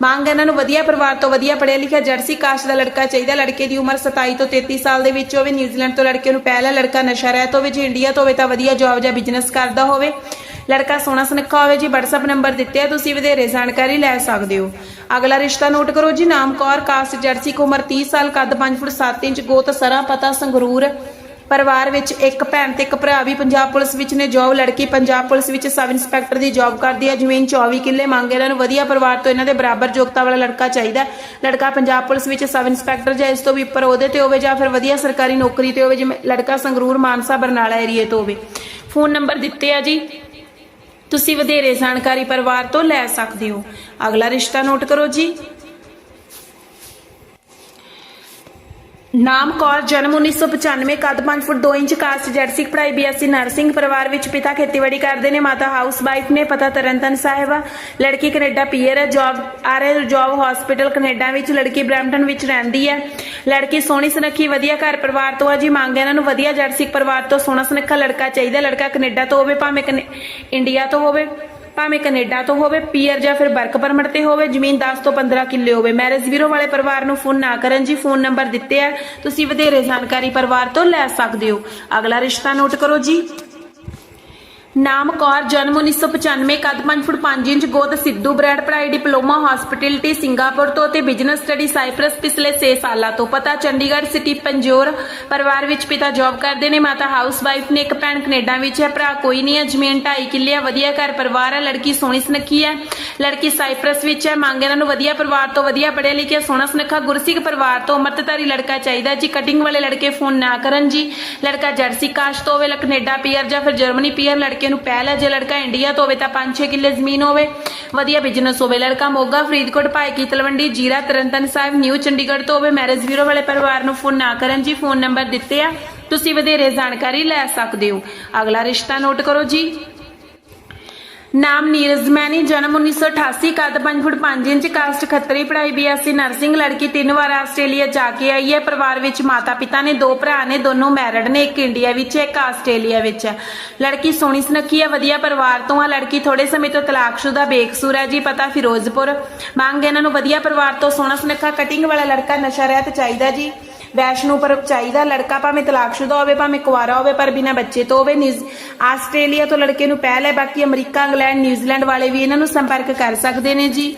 ਮੰਗ ਇਹਨਾਂ ਨੂੰ ਵਧੀਆ ਪਰਿਵਾਰ ਤੋਂ ਵਧੀਆ ਪੜ੍ਹਿਆ ਲਿਖਿਆ ਜਰਸੀ ਕਾਸਟ ਦਾ ਲੜਕਾ ਚਾਹੀਦਾ। ਲੜਕੇ ਦੀ ਉਮਰ 27 ਤੋਂ 33 ਸਾਲ ਦੇ ਵਿੱਚ ਹੋਵੇ, ਨਿਊਜ਼ੀਲੈਂਡ ਤੋਂ ਲੜਕੇ ਨੂੰ ਪਹਿਲਾ ਲੜਕਾ ਨਸ਼ਾ ਰਹਿਤ ਹੋਵੇ, ਜੇ ਇੰਡੀਆ ਤੋਂ ਹੋਵੇ ਤਾਂ ਵਧੀਆ ਜੌਬ ਜਾਂ ਬਿਜ਼ਨਸ ਕਰਦਾ ਹੋਵੇ। ਲੜਕਾ ਸੋਹਣਾ ਸੁਨੱਖਾ ਹੋਵੇ, ਜੀ WhatsApp ਨੰਬਰ ਦਿੱਤੇ ਆ, ਤੁਸੀਂ ਵਧੇਰੇ ਜਾਣਕਾਰੀ ਲੈ ਸਕਦੇ ਹੋ। ਅਗਲਾ ਰਿਸ਼ਤਾ ਨੋਟ ਕਰੋ ਜੀ, ਨਾਮ ਕੌਰ, ਕਾਸਟ ਜਰਸੀ ਉਮਰ 30 ਸਾਲ, ਕੱਦ 5 ਫੁੱਟ 7 ਇੰਚ, ਗੋਤ ਸਰਾ, ਪਤਾ ਸੰਗਰੂਰ। ਪਰਿਵਾਰ ਵਿੱਚ ਇੱਕ ਭੈਣ ਤੇ ਇੱਕ ਭਰਾ ਵੀ ਪੰਜਾਬ ਪੁਲਿਸ ਵਿੱਚ ਨੇ ਜੌਬ ਲੜਕੀ ਪੰਜਾਬ ਪੁਲਿਸ ਵਿੱਚ ਸਬ ਇੰਸਪੈਕਟਰ ਦੀ ਜੌਬ ਕਰਦੀ ਹੈ, ਜ਼ਮੀਨ 24 ਕਿੱਲੇ ਮੰਗ ਇਹਨਾਂ ਨੂੰ ਵਧੀਆ ਪਰਿਵਾਰ ਤੋਂ ਇਹਨਾਂ ਦੇ ਬਰਾਬਰ ਯੋਗਤਾ ਵਾਲਾ ਲੜਕਾ ਚਾਹੀਦਾ ਲੜਕਾ ਪੰਜਾਬ ਪੁਲਿਸ ਵਿੱਚ ਸਬ ਇੰਸਪੈਕਟਰ ਜਾਂ ਇਸ ਤੋਂ ਵੀ ਉੱਪਰ ਉਹਦੇ ਤੇ ਹੋਵੇ ਜਾਂ ਫਿਰ ਵਧੀਆ ਸਰਕਾਰੀ ਨੌਕਰੀ ਤੇ ਹੋਵੇ, ਜਿਵੇਂ ਲੜਕਾ ਸੰਗਰੂਰ ਮਾਨਸਾ ਬਰਨਾਲਾ ਏਰੀਏ ਤੋਂ ਹੋਵੇ। ਫੋਨ ਨੰਬਰ ਦਿੱਤੇ ਆ ਜੀ। ਤੁਸੀਂ ਵਧੇਰੇ ਜਾਣਕਾਰੀ ਪਰਿਵਾਰ ਤੋਂ ਲੈ ਸਕਦੇ ਹੋ। ਅਗਲਾ ਰਿਸ਼ਤਾ ਨੋਟ ਕਰੋ ਜੀ। ਨਾਮ ਕੌਰ, ਜਨਮ 1995 ਕੱਦ 5 ਫੁੱਟ 2 ਇੰਚ, ਕਾਸਟ ਜਰਸੀ ਪੜ੍ਹਾਈ ਬੀਐਸਸੀ ਨਰਸਿੰਗ ਪਰਿਵਾਰ ਵਿੱਚ ਪਿਤਾ ਖੇਤੀਬਾੜੀ ਕਰਦੇ ਨੇ, ਮਾਤਾ ਹਾਊਸ ਵਾਈਫ ਨੇ, ਪਤਾ ਤਰਨਤਨ ਸਾਹਿਬਾ ਲੜਕੀ ਕੈਨੇਡਾ ਪੀਅਰ ਹੈ ਜੌਬ ਆ ਰਹੇ ਜੌਬ ਹਸਪੀਟਲ ਕੈਨੇਡਾ ਵਿੱਚ, ਲੜਕੀ ਬ੍ਰੈਂਪਟਨ ਵਿੱਚ ਰਹਿੰਦੀ ਹੈ। ਲੜਕੀ ਸੋਹਣੀ ਸੁਨੱਖੀ, ਵਧੀਆ ਘਰ ਪਰਿਵਾਰ ਤੋਂ ਆ ਜੀ, ਮੰਗ ਇਹਨਾਂ ਨੂੰ ਵਧੀਆ ਜਰਸੀ ਪਰਿਵਾਰ ਤੋਂ ਸੋਹਣਾ ਸੁਨੱਖਾ ਲੜਕਾ ਚਾਹੀਦਾ, ਲੜਕਾ ਕੈਨੇਡਾ ਤੋਂ ਹੋਵੇ, ਭਾਵੇਂ ਇੰਡੀਆ ਤੋਂ ਹੋਵੇ। ਭਾਵੇਂ ਕੈਨੇਡਾ ਤੋਂ ਹੋਵੇ, ਪੀਅਰ ਜਾਂ ਫਿਰ ਵਰਕ ਪਰਮਿਟ ਤੇ ਹੋਵੇ, ਜ਼ਮੀਨ 10 ਤੋਂ 15 ਕਿੱਲੇ ਹੋਵੇ। ਮੈਰਿਜ ਵੀਰੋ ਵਾਲੇ ਪਰਿਵਾਰ ਨੂੰ ਫੋਨ ਨਾ ਕਰਨ ਜੀ, ਫੋਨ ਨੰਬਰ ਦਿੱਤੇ ਆ। ਤੁਸੀਂ ਵਧੇਰੇ ਜਾਣਕਾਰੀ ਪਰਿਵਾਰ ਤੋਂ ਲੈ ਸਕਦੇ ਹੋ। ਅਗਲਾ ਰਿਸ਼ਤਾ ਨੋਟ ਕਰੋ ਜੀ। ਨਾਮ ਕੌਰ, ਜਨਮ 1995 ਕੱਦ 5 ਫੁੱਟ 5 ਇੰਚ ਗੋਤ ਸਿੱਧੂ, ਬ੍ਰੈਡ ਪੜ੍ਹਾਈ, ਡਿਪਲੋਮਾ ਹਸਪਿਟੈਲਿਟੀ ਸਿੰਗਾਪੁਰ ਤੋਂ ਤੇ ਬਿਜ਼ਨਸ ਸਟੱਡੀ ਸਾਈਪ੍ਰਸ ਪਿਛਲੇ 6 ਸਾਲਾਂ ਤੋਂ। ਪਤਾ, ਚੰਡੀਗੜ੍ਹ ਸਿਟੀ ਪੰਜੋਰ, ਪਰਿਵਾਰ ਵਿੱਚ ਪਿਤਾ ਜੌਬ ਕਰਦੇ ਨੇ, ਮਾਤਾ ਹਾਊਸ ਵਾਈਫ ਨੇ, ਇੱਕ ਭੈਣ ਕੈਨੇਡਾ ਵਿੱਚ ਹੈ, ਭਰਾ ਕੋਈ ਨਹੀਂ ਹੈ, ਜ਼ਮੀਨ 2.5 ਕਿੱਲੇ ਆ, ਵਧੀਆ ਘਰ ਪਰਿਵਾਰ ਹੈ, ਲੜਕੀ ਸੋਹਣੀ ਸੁਨੱਖੀ ਹੈ, ਲੜਕੀ ਸਾਈਪ੍ਰਸ ਵਿੱਚ ਹੈ, ਮੰਗ ਇਹਨਾਂ ਨੂੰ ਵਧੀਆ ਪਰਿਵਾਰ ਤੋਂ ਵਧੀਆ ਪੜਿਆ ਲਿਖਿਆ, ਸੋਹਣਾ ਸੁਨੱਖਾ, ਗੁਰਸਿੱਖ ਪਰਿਵਾਰ ਤੋਂ ਅਮਰਤਧਾਰੀ ਲੜਕਾ ਚਾਹੀਦਾ ਜੀ ਕਟਿੰਗ ਵਾਲੇ ਲੜਕੇ ਫੋਨ ਨਾ ਕਰਨ ਜੀ, ਲੜਕਾ ਜਰਸੀ ਕਾਸ਼ ਤੋਂ ਹੋਵੇ ਲ- ਕੈਨੇਡਾ ਪੀਆਰ ਜਾਂ ਫਿਰ ਜਰਮਨੀ ਪੀਅਰ ਲੜਕੇ ਨੂੰ ਪਹਿਲ ਹੈ ਜੇ ਲੜਕਾ ਇੰਡੀਆ ਤੋਂ ਹੋਵੇ ਤਾਂ 5-6 ਕਿੱਲੇ ਜ਼ਮੀਨ ਹੋਵੇ। ਵਧੀਆ ਬਿਜ਼ਨਸ ਹੋਵੇ। ਲੜਕਾ ਮੋਗਾ, ਫਰੀਦਕੋਟ ਭਾਈ ਕੀ ਤਲਵੰਡੀ, ਜੀਰਾ, ਤਰਨਤਨ ਸਾਹਿਬ, ਨਿਊ ਚੰਡੀਗੜ੍ਹ ਤੋਂ ਹੋਵੇ। ਮੈਰਿਜ ਬਿਊਰੋ ਵਾਲੇ ਪਰਿਵਾਰ ਨੂੰ ਫੋਨ ਨਾ ਕਰਨ ਜੀ। ਫੋਨ ਨੰਬਰ ਦਿੱਤੇ ਆ। ਤੁਸੀਂ ਵਧੇਰੇ ਜਾਣਕਾਰੀ ਲੈ ਸਕਦੇ ਹੋ। ਅਗਲਾ ਰਿਸ਼ਤਾ ਨੋਟ ਕਰੋ ਜੀ। ਨਾਮ ਨੀਰਜ ਮੈਨੀ ਜਨਮ 1988 ਕੱਦ 5 ਫੁੱਟ 5 ਇੰਚ ਕਾਸਟ ਖੱਤਰੀ ਪੜ੍ਹਾਈ ਬੀਐਸਸੀ ਨਰਸਿੰਗ ਲੜਕੀ ਤਿੰਨ ਵਾਰ ਆਸਟ੍ਰੇਲੀਆ ਜਾ ਕੇ ਆਈ ਹੈ। ਪਰਿਵਾਰ ਵਿੱਚ ਮਾਤਾ ਪਿਤਾ ਨੇ ਦੋ ਭਰਾ ਨੇ ਦੋਨੋਂ ਮੈਰਿਡ ਨੇ ਇੱਕ ਇੰਡੀਆ ਵਿੱਚ ਹੈ, ਇੱਕ ਆਸਟ੍ਰੇਲੀਆ ਵਿੱਚ। ਹੈ ਲੜਕੀ ਸੋਹਣੀ ਸੁਨੱਖੀ ਹੈ ਵਧੀਆ ਪਰਿਵਾਰ ਤੋਂ ਆ ਲੜਕੀ ਥੋੜੇ ਸਮੇਂ ਤੋਂ ਤਲਾਕਸ਼ੁਦਾ ਬੇਕਸੂਰ ਹੈ ਜੀ ਪਤਾ ਫਿਰੋਜ਼ਪੁਰ। ਮੰਗ ਇਹਨਾਂ ਨੂੰ ਵਧੀਆ ਪਰਿਵਾਰ ਤੋਂ ਸੋਹਣਾ ਸੁਨੱਖਾ ਕਟਿੰਗ ਵਾਲਾ ਲੜਕਾ ਨਸ਼ਾ ਰਹਿਤ ਚਾਹੀਦਾ ਜੀ। ਵੈਸ਼ਨੂ ਪਰ ਚਾਹੀਦਾ ਲੜਕਾ ਭਾਵੇਂ ਤਲਾਕਸ਼ੁਦਾ ਹੋਵੇ, ਭਾਵੇਂ ਕੁਆਰਾ ਹੋਵੇ, ਪਰ ਬਿਨਾਂ ਬੱਚੇ ਤੋਂ ਹੋਵੇ ਆਸਟ੍ਰੇਲੀਆ ਤੋਂ ਲੜਕੇ ਨੂੰ ਪਹਿਲ ਹੈ। ਬਾਕੀ ਅਮਰੀਕਾ, ਇੰਗਲੈਂਡ, ਨਿਊਜ਼ੀਲੈਂਡ ਵਾਲੇ ਵੀ ਇਹਨਾਂ ਨੂੰ ਸੰਪਰਕ ਕਰ ਸਕਦੇ ਨੇ ਜੀ।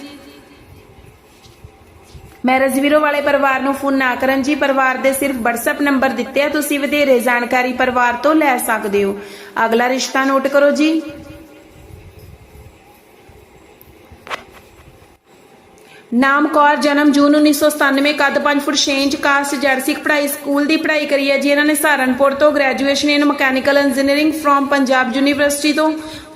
ਮੈਰਿਜ ਵੀਰੋ ਵਾਲੇ ਪਰਿਵਾਰ ਨੂੰ ਫੋਨ ਨਾ ਕਰਨ ਜੀ। ਪਰਿਵਾਰ ਦੇ ਸਿਰਫ WhatsApp ਨੰਬਰ ਦਿੱਤੇ ਆ। ਤੁਸੀਂ ਵਧੇਰੇ ਜਾਣਕਾਰੀ ਪਰਿਵਾਰ ਤੋਂ ਲੈ ਸਕਦੇ ਹੋ। ਅਗਲਾ ਰਿਸ਼ਤਾ ਨੋਟ ਕਰੋ ਜੀ। ਨਾਮ ਕੌਰ, ਜਨਮ ਜੂਨ 1997 ਕੱਦ 5 ਫੁੱਟ 6 ਇੰਚ ਕਾਸਟ ਜਰਸਿਕ ਪੜ੍ਹਾਈ ਸਕੂਲ ਦੀ ਪੜ੍ਹਾਈ ਕਰੀ ਹੈ ਜੀ। ਇਹਨਾਂ ਨੇ ਸਹਾਰਨਪੁਰ ਤੋਂ graduation in mechanical engineering from Punjab university ਤੋਂ।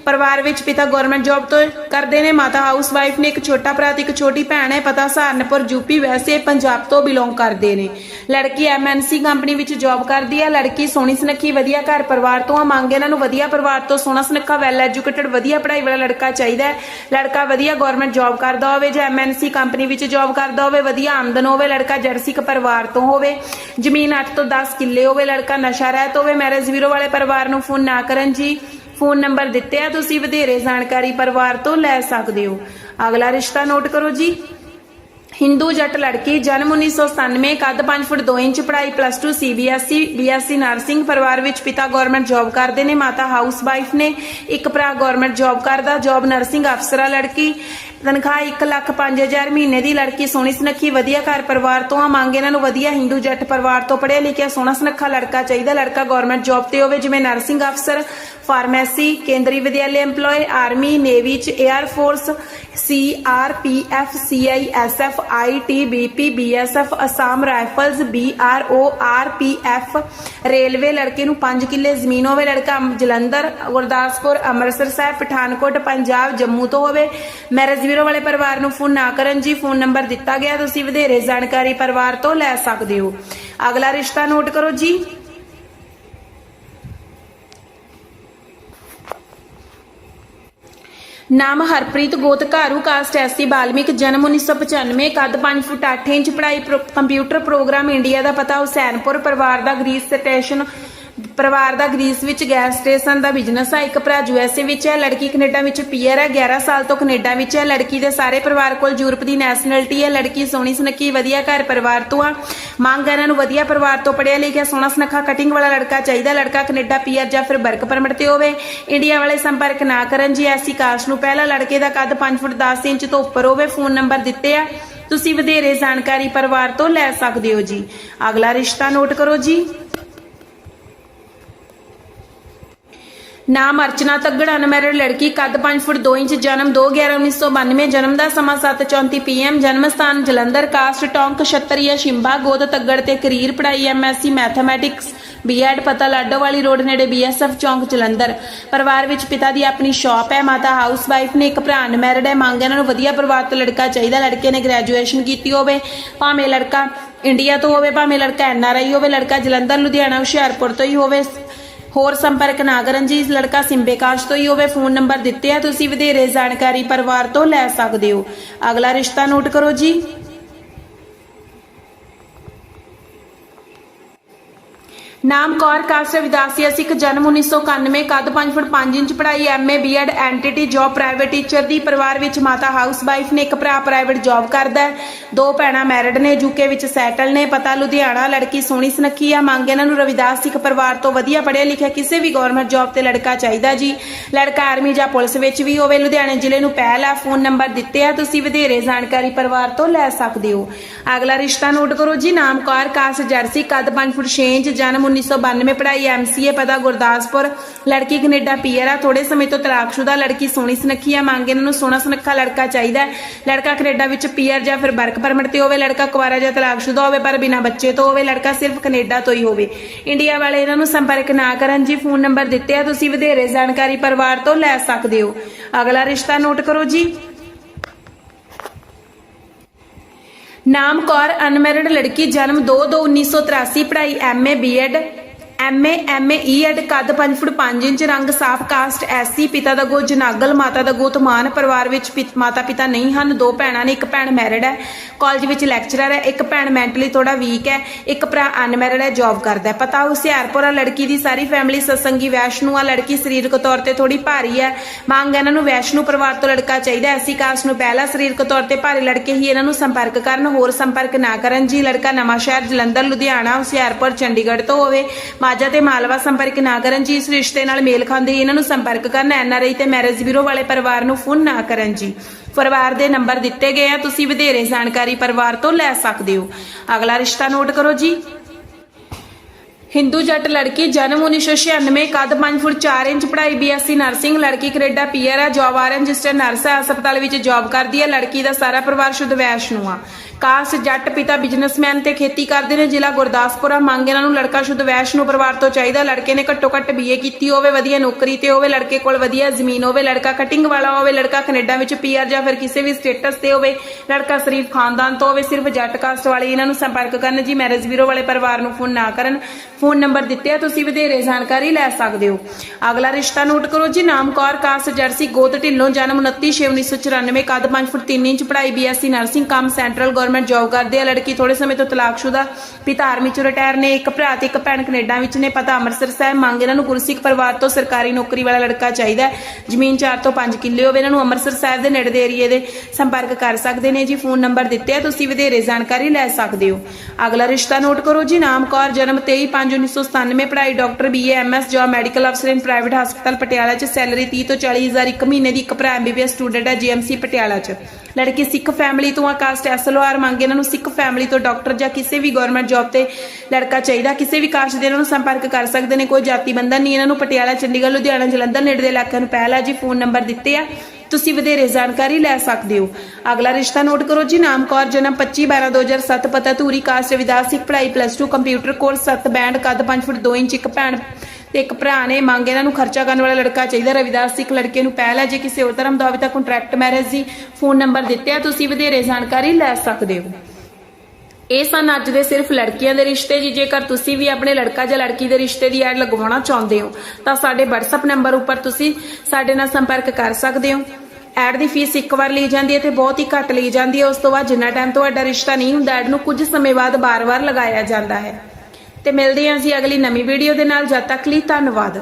ਪਰਿਵਾਰ ਵਿੱਚ ਪਿਤਾ ਗਵਰਨਮੈਂਟ ਜੌਬ ਤੋਂ ਕਰਦੇ ਨੇ, ਮਾਤਾ ਹਾਊਸ ਵਾਈਫ ਨੇ, ਇੱਕ ਛੋਟਾ ਭਰਾ ਤੇ ਇੱਕ ਛੋਟੀ ਭੈਣ ਹੈ, ਪਤਾ ਸਹਾਰਨਪੁਰ, ਯੂਪੀ ਵੈਸੇ ਪੰਜਾਬ ਤੋਂ ਬਿਲੋਂਗ ਕਰਦੇ ਨੇ। ਲੜਕੀ ਐਮਐਨਸੀ ਕੰਪਨੀ ਵਿੱਚ ਜੌਬ ਕਰਦੀ ਹੈ, ਲੜਕੀ ਸੋਹਣੀ ਸੁਨੱਖੀ, ਵਧੀਆ ਘਰ ਪਰਿਵਾਰ ਤੋਂ ਆ, ਮੰਗ ਇਹਨਾਂ ਨੂੰ ਵਧੀਆ ਪਰਿਵਾਰ ਤੋਂ ਸੋਹਣਾ ਸੁਨੱਖਾ ਵੈਲ ਐਜੂਕੇਟਡ ਵਧੀਆ ਪੜ੍ਹਾਈ ਵਾਲਾ ਲੜਕਾ ਚਾਹੀਦਾ ਹੈ। ਲੜਕਾ ਵਧੀਆ ਗਵਰਨਮੈਂਟ ਜੌਬ ਕਰਦਾ ਹੋਵੇ ਜਾਂ ਐਮਐਨਸੀ ਕੰਪਨੀ ਵਿੱਚ ਜੌਬ ਕਰਦਾ ਹੋਵੇ, ਵਧੀਆ ਆਮਦਨ ਹੋਵੇ, ਲੜਕਾ ਜਰਸੀਕ ਪਰਿਵਾਰ ਤੋਂ ਹੋਵੇ, ਜ਼ਮੀਨ 8 ਤੋਂ 10 ਕਿੱਲੇ ਹੋਵੇ, ਲੜਕਾ ਨਸ਼ਾ ਰਹਿਤ ਹੋਵੇ ਮੈਰਿਜ ਵੀਰੋ ਵਾਲੇ ਪਰਿਵਾਰ ਨੂੰ ਫੋਨ ਨਾ ਕਰਨ ਜੀ। ਫੋਨ ਨੰਬਰ ਦਿੱਤੇ ਆ, ਤੁਸੀਂ ਵਧੇਰੇ ਜਾਣਕਾਰੀ ਪਰਿਵਾਰ ਤੋਂ ਲੈ ਸਕਦੇ ਹੋ। ਅਗਲਾ ਰਿਸ਼ਤਾ ਨੋਟ ਕਰੋ ਜੀ। ਹਿੰਦੂ ਜੱਟ ਲੜਕੀ, ਜਨਮ 1997 ਕੱਦ 5 ਫੁੱਟ 2 ਇੰਚ, ਪੜ੍ਹਾਈ ਪਲੱਸ 2 ਸੀਬੀਐਸਈ ਬੀਐਸਸੀ ਨਰਸਿੰਗ, ਪਰਿਵਾਰ ਵਿੱਚ ਪਿਤਾ ਗਵਰਨਮੈਂਟ ਜੌਬ ਕਰਦੇ ਨੇ, ਮਾਤਾ ਹਾਊਸ ਵਾਈਫ ਨੇ। ਇੱਕ ਭਰਾ ਗਵਰਨਮੈਂਟ ਜੌਬ ਕਰਦਾ ਜੌਬ ਨਰਸਿੰਗ ਅਫਸਰ ਲੜਕੀ। ਤਨਖਾਹ 1 ਲੱਖ 5000 ਮਹੀਨੇ ਦੀ, ਲੜਕੀ ਸੋਹਣੀ ਸੁਨੱਖੀ, ਵਧੀਆ ਘਰ ਪਰਿਵਾਰ ਤੋਂ ਆ, ਮੰਗ ਇਹਨਾਂ ਨੂੰ ਵਧੀਆ ਹਿੰਦੂ ਜੱਟ ਪਰਿਵਾਰ ਤੋਂ ਪੜ੍ਹਿਆ ਲਿਖਿਆ, ਸੋਹਣਾ ਸੁਨੱਖਾ ਲੜਕਾ ਚਾਹੀਦਾ, ਲੜਕਾ ਗਵਰਨਮੈਂਟ ਜੌਬ ਤੇ ਹੋਵੇ, ਜਿਵੇਂ ਨਰਸਿੰਗ ਅਫਸਰ pharmacy, Kendriya Vidyalaya EMPLOYE army navy ਚ air force C R P F C I S F I T B P B S F Assam rifles B R O R P F railway ਲੜਕੇ ਨੂੰ 5 ਕਿੱਲੇ ਜ਼ਮੀਨ ਹੋਵੇ, ਲੜਕਾ ਜਲੰਧਰ, ਗੁਰਦਾਸਪੁਰ, ਅੰਮ੍ਰਿਤਸਰ ਸਾਹਿਬ, ਪਠਾਨਕੋਟ, ਪੰਜਾਬ, ਜੰਮੂ ਤੋਂ ਹੋਵੇ। Marriage bureau ਵਾਲੇ ਪਰਿਵਾਰ ਨੂੰ ਫੋਨ ਨਾ ਕਰਨ ਜੀ, ਫੋਨ ਨੰਬਰ ਦਿੱਤਾ ਗਿਆ, ਤੁਸੀਂ ਵਧੇਰੇ ਜਾਣਕਾਰੀ ਪਰਿਵਾਰ ਤੋਂ ਲੈ ਸਕਦੇ ਹੋ। ਅਗਲਾ ਰਿਸ਼ਤਾ ਨੋਟ ਕਰੋ ਜੀ। ਨਾਮ ਹਰਪ੍ਰੀਤ ਗੋਤ ਘਾਰੂ ਕਾਸਟ ਐਸਸੀ ਬਾਲਮਿਕ, ਜਨਮ 1995 ਕੱਦ 5 ਫੁੱਟ 8 ਇੰਚ, ਪੜ੍ਹਾਈ ਪ੍ਰੋ- ਕੰਪਿਊਟਰ ਪ੍ਰੋਗਰਾਮ ਇੰਡੀਆ ਦਾ ਪਤਾ, ਹੁਸੈਨਪੁਰ, ਪਰਿਵਾਰ ਦਾ ਗ੍ਰੀਸ ਸਟੇਸ਼ਨ ਪਰਿਵਾਰ ਦਾ ਗ੍ਰੀਸ ਵਿੱਚ ਗੈਸ ਸਟੇਸ਼ਨ ਦਾ ਬਿਜ਼ਨਸ ਹੈ ਇੱਕ ਭਰਾ ਯੂਐਸਏ ਵਿੱਚ ਹੈ, ਲੜਕੀ ਕੈਨੇਡਾ ਵਿੱਚ ਪੀਅਰ ਹੈ। 11 ਸਾਲ ਤੋਂ ਕੈਨੇਡਾ ਵਿੱਚ ਹੈ। ਲੜਕੀ ਦੇ ਸਾਰੇ ਪਰਿਵਾਰ ਕੋਲ ਯੂਰਪ ਦੀ ਨੈਸ਼ਨੈਲਿਟੀ ਹੈ। ਲੜਕੀ ਸੋਹਣੀ ਸੁਨੱਖੀ, ਵਧੀਆ ਘਰ ਪਰਿਵਾਰ ਤੋਂ ਆ। ਮੰਗ ਇਹਨਾਂ ਨੂੰ ਵਧੀਆ ਪਰਿਵਾਰ ਤੋਂ ਪੜਿਆ ਲਿਖਿਆ, ਸੋਹਣਾ ਸੁਨੱਖਾ ਕਟਿੰਗ ਵਾਲਾ ਲੜਕਾ ਚਾਹੀਦਾ। ਲੜਕਾ ਕੈਨੇਡਾ ਪੀਅਰ ਜਾਂ ਫਿਰ ਵਰਕ ਪਰਮਿਟ ਤੇ ਹੋਵੇ। ਇੰਡੀਆ ਵਾਲੇ ਸੰਪਰਕ ਨਾ ਕਰਨ ਜੀ, ਐਸੀ ਕਾਸ਼ ਨੂੰ ਪਹਿਲਾ ਲੜਕੇ ਦਾ ਕੱਦ 5 ਫੁੱਟ 10 ਇੰਚ ਤੋਂ ਉੱਪਰ ਹੋਵੇ, ਫੋਨ ਨੰਬਰ ਦਿੱਤੇ ਆ। ਤੁਸੀਂ ਵਧੇਰੇ ਜਾਣਕਾਰੀ ਪਰਿਵਾਰ ਤੋਂ ਲੈ ਸਕਦੇ ਹੋ ਜੀ। ਅਗਲਾ ਰਿਸ਼ਤਾ ਨੋਟ ਕਰੋ ਜੀ। ਨਾਮ ਅਰਚਨਾ ਤੱਗੜ, ਅਨਮੈਰਿਡ ਲੜਕੀ, ਕੱਦ 5 ਫੁੱਟ 2 ਇੰਚ, ਜਨਮ 2/11/1992 ਜਨਮ ਦਾ ਸਮਾਂ 7:34 ਪੀਐਮ ਜਨਮ ਸਥਾਨ ਜਲੰਧਰ, ਕਾਸਟ ਟੌਂਕ ਛਤਰੀਆ, ਸ਼ਿੰਬਾ, ਗੋਦ ਤੱਗੜ ਤੇ ਕਰੀਰ ਪੜ੍ਹਾਈ ਐਮਐਸਸੀ ਮੈਥਮੈਟਿਕਸ ਬੀਐਡ ਪਤਾ ਲਾਡੋ ਵਾਲੀ ਰੋਡ ਨੇੜੇ ਬੀਐਸਐਫ ਚੌਂਕ, ਜਲੰਧਰ। ਪਰਿਵਾਰ ਵਿੱਚ ਪਿਤਾ ਦੀ ਆਪਣੀ ਸ਼ਾਪ ਹੈ, ਮਾਤਾ ਹਾਊਸ ਵਾਈਫ ਨੇ ਇੱਕ ਭਰਾ ਅਨਮੈਰਿਡ ਹੈ, ਮੰਗ ਇਹਨਾਂ ਨੂੰ ਵਧੀਆ ਪਰਿਵਾਰ ਤੋਂ ਲੜਕਾ ਚਾਹੀਦਾ, ਲੜਕੇ ਨੇ ਗ੍ਰੈਜੂਏਸ਼ਨ ਕੀਤੀ ਹੋਵੇ, ਭਾਵੇਂ ਲੜਕਾ ਇੰਡੀਆ ਤੋਂ ਹੋਵੇ, ਭਾਵੇਂ ਲੜਕਾ ਐਨਆਰਆਈ ਹੋਵੇ, ਲੜਕਾ ਜਲੰਧਰ, ਲੁਧਿਆਣਾ, ਹੁਸ਼ਿਆਰਪੁਰ ਤੋਂ ਹੀ ਹੋਵੇ। ਹੋਰ ਸੰਪਰਕ ਨਾ ਕਰਨ ਜੀ, ਇਸ ਲੜਕਾ ਸਿੰਬੇਕਾਸ਼ ਤੋਂ ਹੀ ਹੋਵੇ ਫੋਨ ਨੰਬਰ ਦਿੱਤੇ ਆ। ਤੁਸੀਂ ਵਧੇਰੇ ਜਾਣਕਾਰੀ ਪਰਿਵਾਰ ਤੋਂ ਲੈ ਸਕਦੇ ਹੋ। ਅਗਲਾ ਰਿਸ਼ਤਾ ਨੋਟ ਕਰੋ ਜੀ। ਨਾਮ ਕੌਰ ਕਾਸਟ ਵਿਦਾਸੀਆ ਸਿੱਖ ਜਨਮ 1991 ਕੱਦ 5 ਫੁੱਟ 5 ਇੰਚ ਪੜ੍ਹਾਈ MA BEd NTT job private teacher ਦੀ ਪਰਿਵਾਰ ਵਿੱਚ ਮਾਤਾ ਹਾਊਸ ਵਾਈਫ ਨੇ ਇੱਕ ਭਰਾ ਪ੍ਰਾਈਵੇਟ ਜੌਬ ਕਰਦਾ ਹੈ। ਦੋ ਭੈਣਾਂ ਮੈਰਿਡ ਨੇ ਯੂਕੇ ਵਿੱਚ ਸੈਟਲ ਨੇ, ਪਤਾ ਲੁਧਿਆਣਾ, ਲੜਕੀ ਸੋਹਣੀ ਸੁਨੱਖੀ ਆ। ਮੰਗ ਇਹਨਾਂ ਨੂੰ ਰਵਿਦਾਸ ਸਿੱਖ ਪਰਿਵਾਰ ਤੋਂ ਵਧੀਆ ਪੜ੍ਹਿਆ ਲਿਖਿਆ ਕਿਸੇ ਵੀ ਗਵਰਨਮੈਂਟ ਜੌਬ ਤੇ ਲੜਕਾ ਚਾਹੀਦਾ ਜੀ। ਲੜਕਾ ਆਰਮੀ ਜਾਂ ਪੁਲਿਸ ਵਿੱਚ ਵੀ ਹੋਵੇ, ਲੁਧਿਆਣੇ ਜ਼ਿਲ੍ਹੇ ਨੂੰ ਪਹਿਲ ਆ ਫੋਨ ਨੰਬਰ ਦਿੱਤੇ ਆ, ਤੁਸੀਂ ਵਧੇਰੇ ਜਾਣਕਾਰੀ ਪਰਿਵਾਰ ਤੋਂ ਲੈ ਸਕਦੇ ਹੋ। ਅਗਲਾ ਰਿਸ਼ਤਾ ਨੋਟ ਕਰੋ ਜੀ, ਨਾਮ ਕੌਰ, ਕਾਸ, ਜਰਸੀ, ਕੱਦ 5 ਫੁੱਟ 6 ਇੰਚ, ਜਨਮ 1992 ਪੜ੍ਹਾਈ ਐਮਸੀਏ ਪਤਾ ਗੁਰਦਾਸਪੁਰ। ਲੜਕੀ ਕੈਨੇਡਾ ਪੀਆਰ ਆ। ਥੋੜੇ ਸਮੇਂ ਤੋਂ ਤਲਾਕਸ਼ੁਦਾ ਲੜਕੀ ਸੋਹਣੀ ਸੁਨੱਖੀ ਆ। ਮੰਗ ਇਹਨਾਂ ਨੂੰ ਸੋਹਣਾ ਸੁਨੱਖਾ ਲੜਕਾ ਚਾਹੀਦਾ ਲੜਕਾ ਕੈਨੇਡਾ ਵਿੱਚ ਪੀਆਰ ਜਾਂ ਫਿਰ ਵਰਕ ਪਰਮਿਟ ਤੇ ਹੋਵੇ, ਲੜਕਾ ਕੁਵਾਰਾ ਜਾਂ ਤਲਾਕਸ਼ੁਦਾ ਹੋਵੇ, ਪਰ ਬਿਨਾਂ ਬੱਚੇ ਤੋਂ ਹੋਵੇ, ਲੜਕਾ ਸਿਰਫ ਕੈਨੇਡਾ ਤੋਂ ਹੀ ਹੋਵੇ। ਇੰਡੀਆ ਵਾਲੇ ਇਹਨਾਂ ਨੂੰ ਸੰਪਰਕ ਨਾ ਕਰਨ ਜੀ ਫੋਨ ਨੰਬਰ ਦਿੱਤੇ ਆ। ਤੁਸੀਂ ਵਧੇਰੇ ਜਾਣਕਾਰੀ ਪਰਿਵਾਰ ਤੋਂ ਲੈ ਸਕਦੇ ਹੋ। ਅਗਲਾ ਰਿਸ਼ਤਾ ਨੋਟ ਕਰੋ ਜੀ। ਨਾਮ ਕੌਰ ਅਨਮੈਰਿਡ ਲੜਕੀ ਜਨਮ 2/2/1983 ਪੜ੍ਹਾਈ MA BEd MA MA Ed ਕੱਦ 5 ਫੁੱਟ 5 ਇੰਚ, ਰੰਗ ਸਾਫ਼ ਕਾਸਟ ਐਸਸੀ ਪਿਤਾ ਦਾ ਗੋ ਜਨਾਗਲ, ਮਾਤਾ ਦਾ ਗੋ ਧਮਾਨ ਪਰਿਵਾਰ ਵਿੱਚ ਪਿਤ- ਮਾਤਾ ਪਿਤਾ ਨਹੀਂ ਹਨ, ਦੋ ਭੈਣਾਂ ਨੇ, ਇੱਕ ਭੈਣ ਮੈਰਿਡ ਹੈ ਕਾਲਜ ਵਿੱਚ ਲੈਕਚਰਰ ਹੈ, ਇੱਕ ਭੈਣ ਮੈਂਟਲੀ ਥੋੜਾ ਵੀਕ ਹੈ, ਇੱਕ ਭਰਾ ਅਨਮੈਰਿਡ ਹੈ ਜੌਬ ਕਰਦਾ ਹੈ। ਪਤਾ ਹੁਸ਼ਿਆਰਪੁਰ ਆ ਲੜਕੀ ਦੀ ਸਾਰੀ ਫੈਮਿਲੀ ਸਤਸੰਗੀ, ਵੈਸ਼ਨੂ ਆ ਲੜਕੀ ਸਰੀਰਕ ਤੌਰ ਤੇ ਥੋੜੀ ਭਾਰੀ ਹੈ। ਮੰਗ ਇਹਨਾਂ ਨੂੰ ਵੈਸ਼ਨੂ ਪਰਿਵਾਰ ਤੋਂ ਲੜਕਾ ਚਾਹੀਦਾ ਐਸੀ ਕਾਸਟ ਨੂੰ ਪਹਿਲਾ ਸਰੀਰਕ ਤੌਰ ਤੇ ਭਾਰੇ ਲੜਕੇ ਹੀ ਇਹਨਾਂ ਨੂੰ ਸੰਪਰਕ ਕਰਨ, ਹੋਰ ਸੰਪਰਕ ਨਾ ਕਰਨ। ਜੀ, ਲੜਕਾ ਨਵਾਂ ਸ਼ਹਿਰ ਜਲੰਧਰ, ਲੁਧਿਆਣਾ ਹੁਸ਼ਿਆਰਪੁਰ ਚੰਡੀਗੜ੍ਹ ਤੋਂ ਹੋਵੇ। ਮਾਝਾ ਤੇ ਮਾਲਵਾ ਸੰਪਰਕ ਨਾ ਕਰਨ, ਜੀ ਇਸ ਰਿਸ਼ਤੇ ਨਾਲ ਮੇਲ ਖਾਂਦੇ ਇਹਨਾਂ ਨੂੰ ਸੰਪਰਕ ਕਰਨ ਐਨਆਰਆਈ ਤੇ ਮੈਰਿਜ ਬਿਊਰੋ ਵਾਲੇ ਪਰਿਵਾਰ ਨੂੰ ਫੋਨ ਨਾ ਕਰਨ, ਜੀ। ਪਰਿਵਾਰ ਦੇ ਨੰਬਰ ਦਿੱਤੇ ਗਏ ਆ, ਤੁਸੀਂ ਵਧੇਰੇ ਜਾਣਕਾਰੀ ਪਰਿਵਾਰ ਤੋਂ ਲੈ ਸਕਦੇ ਹੋ। ਅਗਲਾ ਰਿਸ਼ਤਾ ਨੋਟ ਕਰੋ, ਜੀ। ਹਿੰਦੂ ਜੱਟ ਲੜਕੀ ਜਨਮ 1996 ਕੱਦ 5 ਫੁੱਟ 4 ਇੰਚ, ਪੜ੍ਹਾਈ ਬੀਐਸਸੀ ਨਰਸਿੰਗ, ਲੜਕੀ ਕੈਨੇਡਾ ਪੀਆਰ ਹੈ ਜੌਬ ਆਰ ਰਜਿਸਟਰ, ਨਰਸ ਹੈ ਹਸਪਤਾਲ ਵਿੱਚ ਜੌਬ ਕਰਦੀ ਹੈ ਲੜਕੀ ਦਾ ਸਾਰਾ ਪਰਿਵਾਰ ਸ਼ੁੱਧ ਵੈਸ਼ਨੂ ਆ। ਕਾਸ ਜੱਟ ਪਿਤਾ ਬਿਜ਼ਨਸਮੈਨ ਤੇ ਖੇਤੀ ਕਰਦੇ ਨੇ, ਜ਼ਿਲ੍ਹਾ ਗੁਰਦਾਸਪੁਰ ਮੰਗ ਇਹਨਾਂ ਨੂੰ ਲੜਕਾ ਸ਼ੁੱਧ ਵੈਸ਼ਨੂ ਪਰਿਵਾਰ ਤੋਂ ਚਾਹੀਦਾ। ਲੜਕੇ ਨੇ ਘੱਟੋ ਘੱਟ ਬੀਏ ਕੀਤੀ ਹੋਵੇ, ਵਧੀਆ ਨੌਕਰੀ ਤੇ ਹੋਵੇ, ਲੜਕੇ ਕੋਲ ਵਧੀਆ ਜ਼ਮੀਨ ਹੋਵੇ, ਲੜਕਾ ਕਟਿੰਗ ਵਾਲਾ ਹੋਵੇ, ਲੜਕਾ ਕੈਨੇਡਾ ਵਿੱਚ ਪੀਆਰ ਜਾਂ ਫਿਰ ਕਿਸੇ ਵੀ ਸਟੇਟਸ ਤੇ ਹੋਵੇ, ਲੜਕਾ ਸ਼ਰੀਫ ਖਾਨਦਾਨ ਤੋਂ ਹੋਵੇ, ਸਿਰਫ ਜੱਟ ਕਾਸਟ ਵਾਲੇ ਇਹਨਾਂ ਨੂੰ ਸੰਪਰਕ ਕਰਨ, ਜੀ ਮੈਰਿਜ ਬਿਊਰੋ ਵਾਲੇ ਪਰਿਵਾਰ ਨੂੰ ਫੋਨ ਨਾ ਕਰਨ ਫੋਨ ਨੰਬਰ ਦਿੱਤੇ ਆ, ਤੁਸੀਂ ਵਧੇਰੇ ਜਾਣਕਾਰੀ ਲੈ ਸਕਦੇ ਹੋ। ਅਗਲਾ ਰਿਸ਼ਤਾ ਨੋਟ ਕਰੋ ਜੀ, ਨਾਮ ਕੌਰ ਕਾਸਟ ਜਰਸੀ ਗੋਤ ਢਿੱਲੋਂ, ਜਨਮ 29/6/1994 ਕੱਦ 5 ਫੁੱਟ 3 ਇੰਚ, ਪੜ੍ਹਾਈ ਬੀਐਸਸੀ ਨਰਸਿੰਗ ਕੰਮ ਸੈਂਟਰਲ ਗਵਰਨਮੈਂਟ ਜੌਬ ਕਰਦੇ ਆ, ਲੜਕੀ ਥੋੜੇ ਸਮੇਂ ਤੋਂ ਤਲਾਕਸ਼ੁਦਾ ਪਿਤਾ ਆਰਮੀ ਚ ਰਿਟਾਇਰ ਨੇ, ਇੱਕ ਭਰਾ ਤੇ ਇੱਕ ਭੈਣ ਕੈਨੇਡਾ ਵਿੱਚ ਨੇ, ਪਤਾ ਅੰਮ੍ਰਿਤਸਰ ਸਾਹਿਬ, ਮੰਗ ਇਹਨਾਂ ਨੂੰ ਗੁਰਸਿੱਖ ਪਰਿਵਾਰ ਤੋਂ ਸਰਕਾਰੀ ਨੌਕਰੀ ਵਾਲਾ ਲੜਕਾ ਚਾਹੀਦਾ ਜ਼ਮੀਨ 4 ਤੋਂ 5 ਕਿੱਲੇ ਹੋਵੇ, ਇਹਨਾਂ ਨੂੰ ਅੰਮ੍ਰਿਤਸਰ ਸਾਹਿਬ ਦੇ ਨੇੜੇ ਦੇ ਏਰੀਏ ਦੇ ਸੰਪਰਕ ਕਰ ਸਕਦੇ ਨੇ ਜੀ, ਫੋਨ ਨੰਬਰ ਦਿੱਤੇ ਆ, ਤੁਸੀਂ ਵਧੇਰੇ ਜਾਣਕਾਰੀ ਲੈ ਸਕਦੇ ਹੋ। ਅਗਲਾ ਰਿਸ਼ਤਾ ਨੋਟ ਕਰੋ ਜੀ, ਨਾਮ ਕੌਰ, ਜਨਮ 23/5/1997 ਪੜ੍ਹਾਈ doctor BA MS job medical ਅਫਸਰ ਇਨ ਪ੍ਰਾਈਵੇਟ ਹਸਪਤਾਲ ਪਟਿਆਲਾ ਚ ਸੈਲਰੀ 30 ਤੋਂ 40 ਹਜ਼ਾਰ ਇੱਕ ਮਹੀਨੇ ਦੀ ਇੱਕ ਭਰਾ ਐਮਬੀਬੀਐਸ ਸਟੂਡੈਂਟ ਹੈ ਜੀਐਮਸੀ ਪਟਿਆਲਾ ਚ। ਲੜਕੀ ਸਿੱਖ ਫੈਮਿਲੀ ਤੋਂ ਆ ਕਾਸਟ ਐਸਐਲਆਰ ਮੰਗੇ, ਇਹਨਾਂ ਨੂੰ ਸਿੱਖ ਫੈਮਿਲੀ ਤੋਂ ਡਾਕਟਰ ਜਾਂ ਕਿਸੇ ਵੀ ਗਵਰਨਮੈਂਟ ਜੌਬ ਤੇ ਲੜਕਾ ਚਾਹੀਦਾ, ਕਿਸੇ ਵੀ ਕਾਸਟ ਦੇ ਇਹਨਾਂ ਨੂੰ ਸੰਪਰਕ ਕਰ ਸਕਦੇ ਨੇ, ਕੋਈ ਜਾਤੀ ਬੰਧਨ ਨਹੀਂ, ਇਹਨਾਂ ਨੂੰ ਪਟਿਆਲਾ, ਚੰਡੀਗੜ੍ਹ, ਲੁਧਿਆਣਾ, ਜਲੰਧਰ, ਨੇੜੇ ਦੇ ਇਲਾਕਿਆਂ ਨੂੰ ਪਹਿਲਾ ਜੀ ਫੋਨ ਨੰਬਰ ਦਿੱਤੇ ਆ, ਤੁਸੀਂ ਵਧੇਰੇ ਜਾਣਕਾਰੀ ਲੈ ਸਕਦੇ ਹੋ। ਅਗਲਾ ਰਿਸ਼ਤਾ ਨੋਟ ਕਰੋ ਜੀ, ਨਾਮ ਕੌਰ, ਜਨਮ 25 12 2007 ਪਤਾ ਧੂਰੀ ਕਾਸਟ ਵਿਦਾਸ ਸਿੱਖ, ਪੜ੍ਹਾਈ ਪਲੱਸ 2 ਕੰਪਿਊਟਰ ਕੋਰਸ 7 ਬੈਂਡ ਕੱਦ 5 ਫੁੱਟ 2 ਇੰਚ, ਇੱਕ ਭੈਣ ਤੇ ਇੱਕ ਭਰਾ ਨੇ ਮੰਗ ਇਹਨਾਂ ਨੂੰ ਖਰਚਾ ਕਰਨ ਵਾਲਾ ਲੜਕਾ ਚਾਹੀਦਾ। ਰਵਿਦਾਸ ਸਿੱਖ ਲੜਕੇ ਨੂੰ ਪਹਿਲ ਹੈ, ਜੇ ਕਿਸੇ ਹੋਰ ਧਰਮ ਦਾ ਹੋਵੇ ਤਾਂ ਕੰਟਰੈਕਟ ਮੈਰਿਜ ਦੀ ਫੋਨ ਨੰਬਰ ਦਿੱਤੇ ਆ। ਤੁਸੀਂ ਵਧੇਰੇ ਜਾਣਕਾਰੀ ਲੈ ਸਕਦੇ ਹੋ। ਇਹ ਸਨ ਅੱਜ ਦੇ ਸਿਰਫ ਲੜਕੀਆਂ ਦੇ ਰਿਸ਼ਤੇ ਜੀ। ਜੇਕਰ ਤੁਸੀਂ ਵੀ ਆਪਣੇ ਲੜਕਾ ਜਾਂ ਲੜਕੀ ਦੇ ਰਿਸ਼ਤੇ ਦੀ ਐਡ ਲਗਵਾਉਣਾ ਚਾਹੁੰਦੇ ਹੋ, ਤਾਂ ਸਾਡੇ WhatsApp ਨੰਬਰ ਉੱਪਰ ਤੁਸੀਂ ਸਾਡੇ ਨਾਲ ਸੰਪਰਕ ਕਰ ਸਕਦੇ ਹੋ। ਐਡ ਦੀ ਫੀਸ ਇੱਕ ਵਾਰ ਲਈ ਜਾਂਦੀ ਹੈ ਤੇ ਬਹੁਤ ਹੀ ਘੱਟ ਲਈ ਜਾਂਦੀ ਹੈ। ਉਸ ਤੋਂ ਬਾਅਦ ਜਿੰਨਾ ਟਾਈਮ ਤੁਹਾਡਾ ਰਿਸ਼ਤਾ ਨਹੀਂ ਹੁੰਦਾ, ਐਡ ਨੂੰ ਕੁਝ ਸਮੇਂ ਬਾਅਦ ਬਾਰ-ਬਾਰ ਲਗਾਇਆ ਜਾਂਦਾ ਹੈ। ਤੇ ਮਿਲਦੇ ਹਾਂ ਅਸੀਂ ਅਗਲੀ ਨਵੀਂ ਵੀਡੀਓ ਦੇ ਨਾਲ। ਜਦ ਤੱਕ ਲਈ ਧੰਨਵਾਦ।